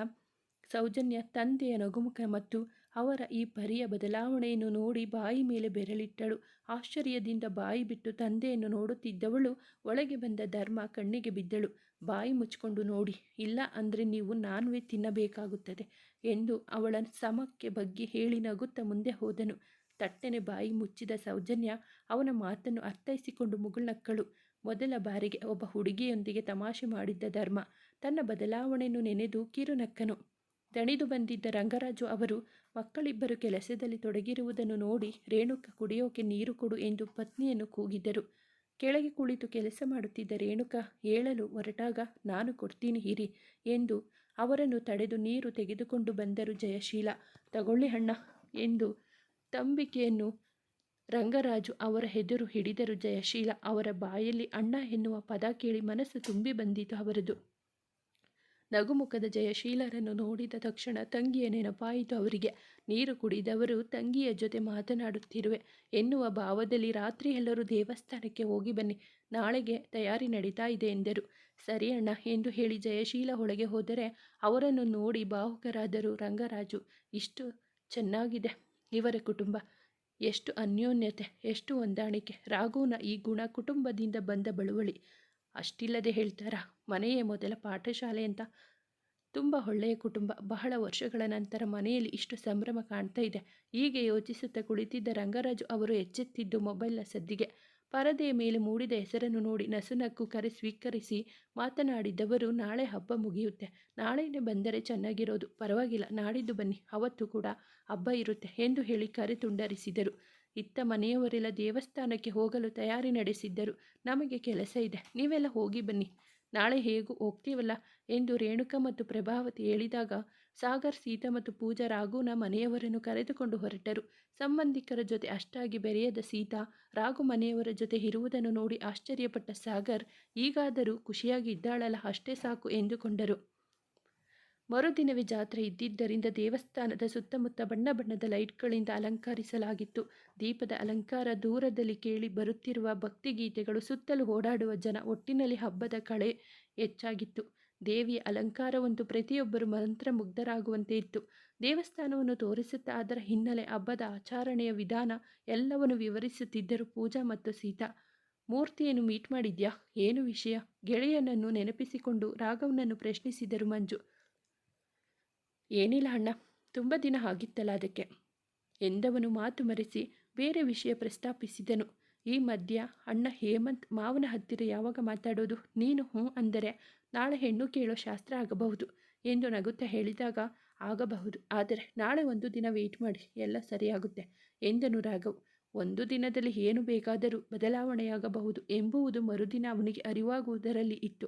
ಸೌಜನ್ಯ, ತಂದೆಯ ನಗುಮುಖ ಮತ್ತು ಅವರ ಈ ಪರಿಯ ಬದಲಾವಣೆಯನ್ನು ನೋಡಿ ಬಾಯಿ ಮೇಲೆ ಬೆರಳಿಟ್ಟಳು. ಆಶ್ಚರ್ಯದಿಂದ ಬಾಯಿ ಬಿಟ್ಟು ತಂದೆಯನ್ನು ನೋಡುತ್ತಿದ್ದವಳು ಒಳಗೆ ಬಂದ ಧರ್ಮ ಕಣ್ಣಿಗೆ ಬಿದ್ದಳು. ಬಾಯಿ ಮುಚ್ಚಿಕೊಂಡು ನೋಡಿ, ಇಲ್ಲ ಅಂದರೆ ನೀವು ನಾನ್ ವೆಜ್ ತಿನ್ನಬೇಕಾಗುತ್ತದೆ ಎಂದು ಅವಳ ಸಮಕ್ಕೆ ಬಗ್ಗೆ ಹೇಳಿ ನಗುತ್ತಾ ಮುಂದೆ ಹೋದನು. ತಟ್ಟನೆ ಬಾಯಿ ಮುಚ್ಚಿದ ಸೌಜನ್ಯ ಅವನ ಮಾತನ್ನು ಅರ್ಥೈಸಿಕೊಂಡು ಮುಗುಳ್ನಕ್ಕಳು. ಮೊದಲ ಬಾರಿಗೆ ಒಬ್ಬ ಹುಡುಗಿಯೊಂದಿಗೆ ತಮಾಷೆ ಮಾಡಿದ್ದ ಧರ್ಮ ತನ್ನ ಬದಲಾವಣೆಯನ್ನು ನೆನೆದು ಕಿರುನಕ್ಕನು. ದಣಿದು ಬಂದಿದ್ದ ರಂಗರಾಜು ಅವರು, ಮಕ್ಕಳಿಬ್ಬರು ಕೆಲಸದಲ್ಲಿ ತೊಡಗಿರುವುದನ್ನು ನೋಡಿ, ರೇಣುಕ ಕುಡಿಯೋಕೆ ನೀರು ಕೊಡು ಎಂದು ಪತ್ನಿಯನ್ನು ಕೂಗಿದರು. ಕೆಳಗೆ ಕುಳಿತು ಕೆಲಸ ಮಾಡುತ್ತಿದ್ದ ರೇಣುಕ, ಹೇಳಲು ಹೊರಟಾಗ ನಾನು ಕೊಡ್ತೀನಿ ಹಿರಿ ಎಂದು ಅವರನ್ನು ತಡೆದು ನೀರು ತೆಗೆದುಕೊಂಡು ಬಂದರು ಜಯಶೀಲ. ತಗೊಳ್ಳಿ ಅಣ್ಣ ಎಂದು ತಂಬಿಕೆಯನ್ನು ರಂಗರಾಜು ಅವರ ಹೆದರು ಹಿಡಿದರು ಜಯಶೀಲ. ಅವರ ಬಾಯಲ್ಲಿ ಅಣ್ಣ ಎನ್ನುವ ಪದ ಕೇಳಿ ಮನಸ್ಸು ತುಂಬಿ ಬಂದಿತು ಅವರದು. ನಗುಮುಖದ ಜಯಶೀಲರನ್ನು ನೋಡಿದ ತಕ್ಷಣ ತಂಗಿಯ ನೆನಪಾಯಿತು ಅವರಿಗೆ. ನೀರು ಕುಡಿದವರು ತಂಗಿಯ ಜೊತೆ ಮಾತನಾಡುತ್ತಿರುವೆ. ಎನ್ನುವ ಭಾವದಲ್ಲಿ ರಾತ್ರಿ ಎಲ್ಲರೂ ದೇವಸ್ಥಾನಕ್ಕೆ ಹೋಗಿ ಬನ್ನಿ. ನಾಳೆಗೆ ತಯಾರಿ ನಡೀತಾ ಇದೆ ಎಂದರು. ಸರಿ ಅಣ್ಣ ಎಂದು ಹೇಳಿ ಜಯಶೀಲ ಒಳಗೆ ಹೋದರೆ ಅವರನ್ನು ನೋಡಿ ಭಾವುಕರಾದರು ರಂಗರಾಜು. ಇಷ್ಟು ಚೆನ್ನಾಗಿದೆ ಇವರ ಕುಟುಂಬ. ಎಷ್ಟು ಅನ್ಯೋನ್ಯತೆ, ಎಷ್ಟು ಹೊಂದಾಣಿಕೆ. ರಾಘುನ ಈ ಗುಣ ಕುಟುಂಬದಿಂದ ಬಂದ ಬಳುವಳಿ. ಅಷ್ಟಿಲ್ಲದೆ ಹೇಳ್ತಾರಾ? ಮನೆಯೇ ಮೊದಲ ಪಾಠಶಾಲೆ ಅಂತ. ತುಂಬ ಒಳ್ಳೆಯ ಕುಟುಂಬ. ಬಹಳ ವರ್ಷಗಳ ನಂತರ ಮನೆಯಲ್ಲಿ ಇಷ್ಟು ಸಂಭ್ರಮ ಕಾಣ್ತಾ ಇದೆ. ಹೀಗೆ ಯೋಚಿಸುತ್ತಾ ಕುಳಿತಿದ್ದ ರಂಗರಾಜು ಅವರು ಎಚ್ಚೆತ್ತಿದ್ದು ಮೊಬೈಲ್ನ ಸದ್ದಿಗೆ. ಪರದೆಯ ಮೇಲೆ ಮೂಡಿದ ಹೆಸರನ್ನು ನೋಡಿ ನಸುನಕ್ಕು ಕರೆ ಸ್ವೀಕರಿಸಿ ಮಾತನಾಡಿದ್ದವರು ನಾಳೆ ಹಬ್ಬ ಮುಗಿಯುತ್ತೆ. ನಾಳೆನೇ ಬಂದರೆ ಚೆನ್ನಾಗಿರೋದು. ಪರವಾಗಿಲ್ಲ. ನಾಡಿದ್ದು ಬನ್ನಿ. ಅವತ್ತು ಕೂಡ ಹಬ್ಬ ಇರುತ್ತೆ ಎಂದು ಹೇಳಿ ಕರೆ ತುಂಡರಿಸಿದರು. ಇತ್ತ ಮನೆಯವರೆಲ್ಲ ದೇವಸ್ಥಾನಕ್ಕೆ ಹೋಗಲು ತಯಾರಿ ನಡೆಸಿದ್ದರು. ನಮಗೆ ಕೆಲಸ ಇದೆ. ನೀವೆಲ್ಲ ಹೋಗಿ ಬನ್ನಿ. ನಾಳೆ ಹೇಗೂ ಹೋಗ್ತೀವಲ್ಲ ಎಂದು ರೇಣುಕ ಮತ್ತು ಪ್ರಭಾವತಿ ಹೇಳಿದಾಗ ಸಾಗರ್, ಸೀತಾ ಮತ್ತು ಪೂಜಾ, ರಾಘುನ ಮನೆಯವರನ್ನು ಕರೆದುಕೊಂಡು ಹೊರಟರು. ಸಂಬಂಧಿಕರ ಜೊತೆ ಅಷ್ಟಾಗಿ ಬೆರೆಯದ ಸೀತಾ, ರಾಘು ಮನೆಯವರ ಜೊತೆ ಇರುವುದನ್ನು ನೋಡಿ ಆಶ್ಚರ್ಯಪಟ್ಟ ಸಾಗರ್, ಈಗಾದರೂ ಖುಷಿಯಾಗಿ ಇದ್ದಾಳಲ್ಲ, ಅಷ್ಟೇ ಸಾಕು ಎಂದುಕೊಂಡರು. ಮರುದಿನವೇ ಜಾತ್ರೆ ಇದ್ದಿದ್ದರಿಂದ ದೇವಸ್ಥಾನದ ಸುತ್ತಮುತ್ತ ಬಣ್ಣ ಬಣ್ಣದ ಲೈಟ್ಗಳಿಂದ ಅಲಂಕರಿಸಲಾಗಿತ್ತು. ದೀಪದ ಅಲಂಕಾರ ದೂರದಲ್ಲಿ ಕೇಳಿ ಬರುತ್ತಿರುವ ಭಕ್ತಿಗೀತೆಗಳು ಸುತ್ತಲೂ ಓಡಾಡುವ ಜನ ಒಟ್ಟಿನಲ್ಲಿ ಹಬ್ಬದ ಕಳೆ ಹೆಚ್ಚಾಗಿತ್ತು. ದೇವಿಯ ಅಲಂಕಾರವಂತೂ ಪ್ರತಿಯೊಬ್ಬರು ಮಂತ್ರಮುಗ್ಧರಾಗುವಂತೆ ಇತ್ತು. ದೇವಸ್ಥಾನವನ್ನು ತೋರಿಸುತ್ತಾ ಅದರ ಹಿನ್ನೆಲೆ ಹಬ್ಬದ ಆಚರಣೆಯ ವಿಧಾನ ಎಲ್ಲವನ್ನು ವಿವರಿಸುತ್ತಿದ್ದರು ಪೂಜಾ ಮತ್ತು ಸೀತಾ. ಮೂರ್ತಿಯನ್ನು ಮೀಟ್ ಮಾಡಿದ್ಯಾ? ಏನು ವಿಷಯ? ಗೆಳೆಯನನ್ನು ನೆನಪಿಸಿಕೊಂಡು ರಾಘವನನ್ನು ಪ್ರಶ್ನಿಸಿದರು ಮಂಜು. ಏನಿಲ್ಲ ಅಣ್ಣ, ತುಂಬ ದಿನ ಆಗಿತ್ತಲ್ಲ ಅದಕ್ಕೆ. ಎಂದವನು ಮಾತು ಮರೆಸಿ ಬೇರೆ ವಿಷಯ ಪ್ರಸ್ತಾಪಿಸಿದನು. ಈ ಮಧ್ಯ ಅಣ್ಣ ಹೇಮಂತ್ ಮಾವನ ಹತ್ತಿರ ಯಾವಾಗ ಮಾತಾಡೋದು, ನೀನು ಹ್ಞೂ ಅಂದರೆ ನಾಳೆ ಹೆಣ್ಣು ಕೇಳೋ ಶಾಸ್ತ್ರ ಆಗಬಹುದು ಎಂದು ನಗುತ್ತಾ ಹೇಳಿದಾಗ ಆಗಬಹುದು, ಆದರೆ ನಾಳೆ ಒಂದು ದಿನ ವೆಯ್ಟ್ ಮಾಡಿ, ಎಲ್ಲ ಸರಿಯಾಗುತ್ತೆ ಎಂದನು ರಾಘವ್. ಒಂದು ದಿನದಲ್ಲಿ ಏನು ಬೇಕಾದರೂ ಬದಲಾವಣೆಯಾಗಬಹುದು ಎಂಬುವುದು ಮರುದಿನ ಅವನಿಗೆ ಅರಿವಾಗುವುದರಲ್ಲಿ ಇತ್ತು.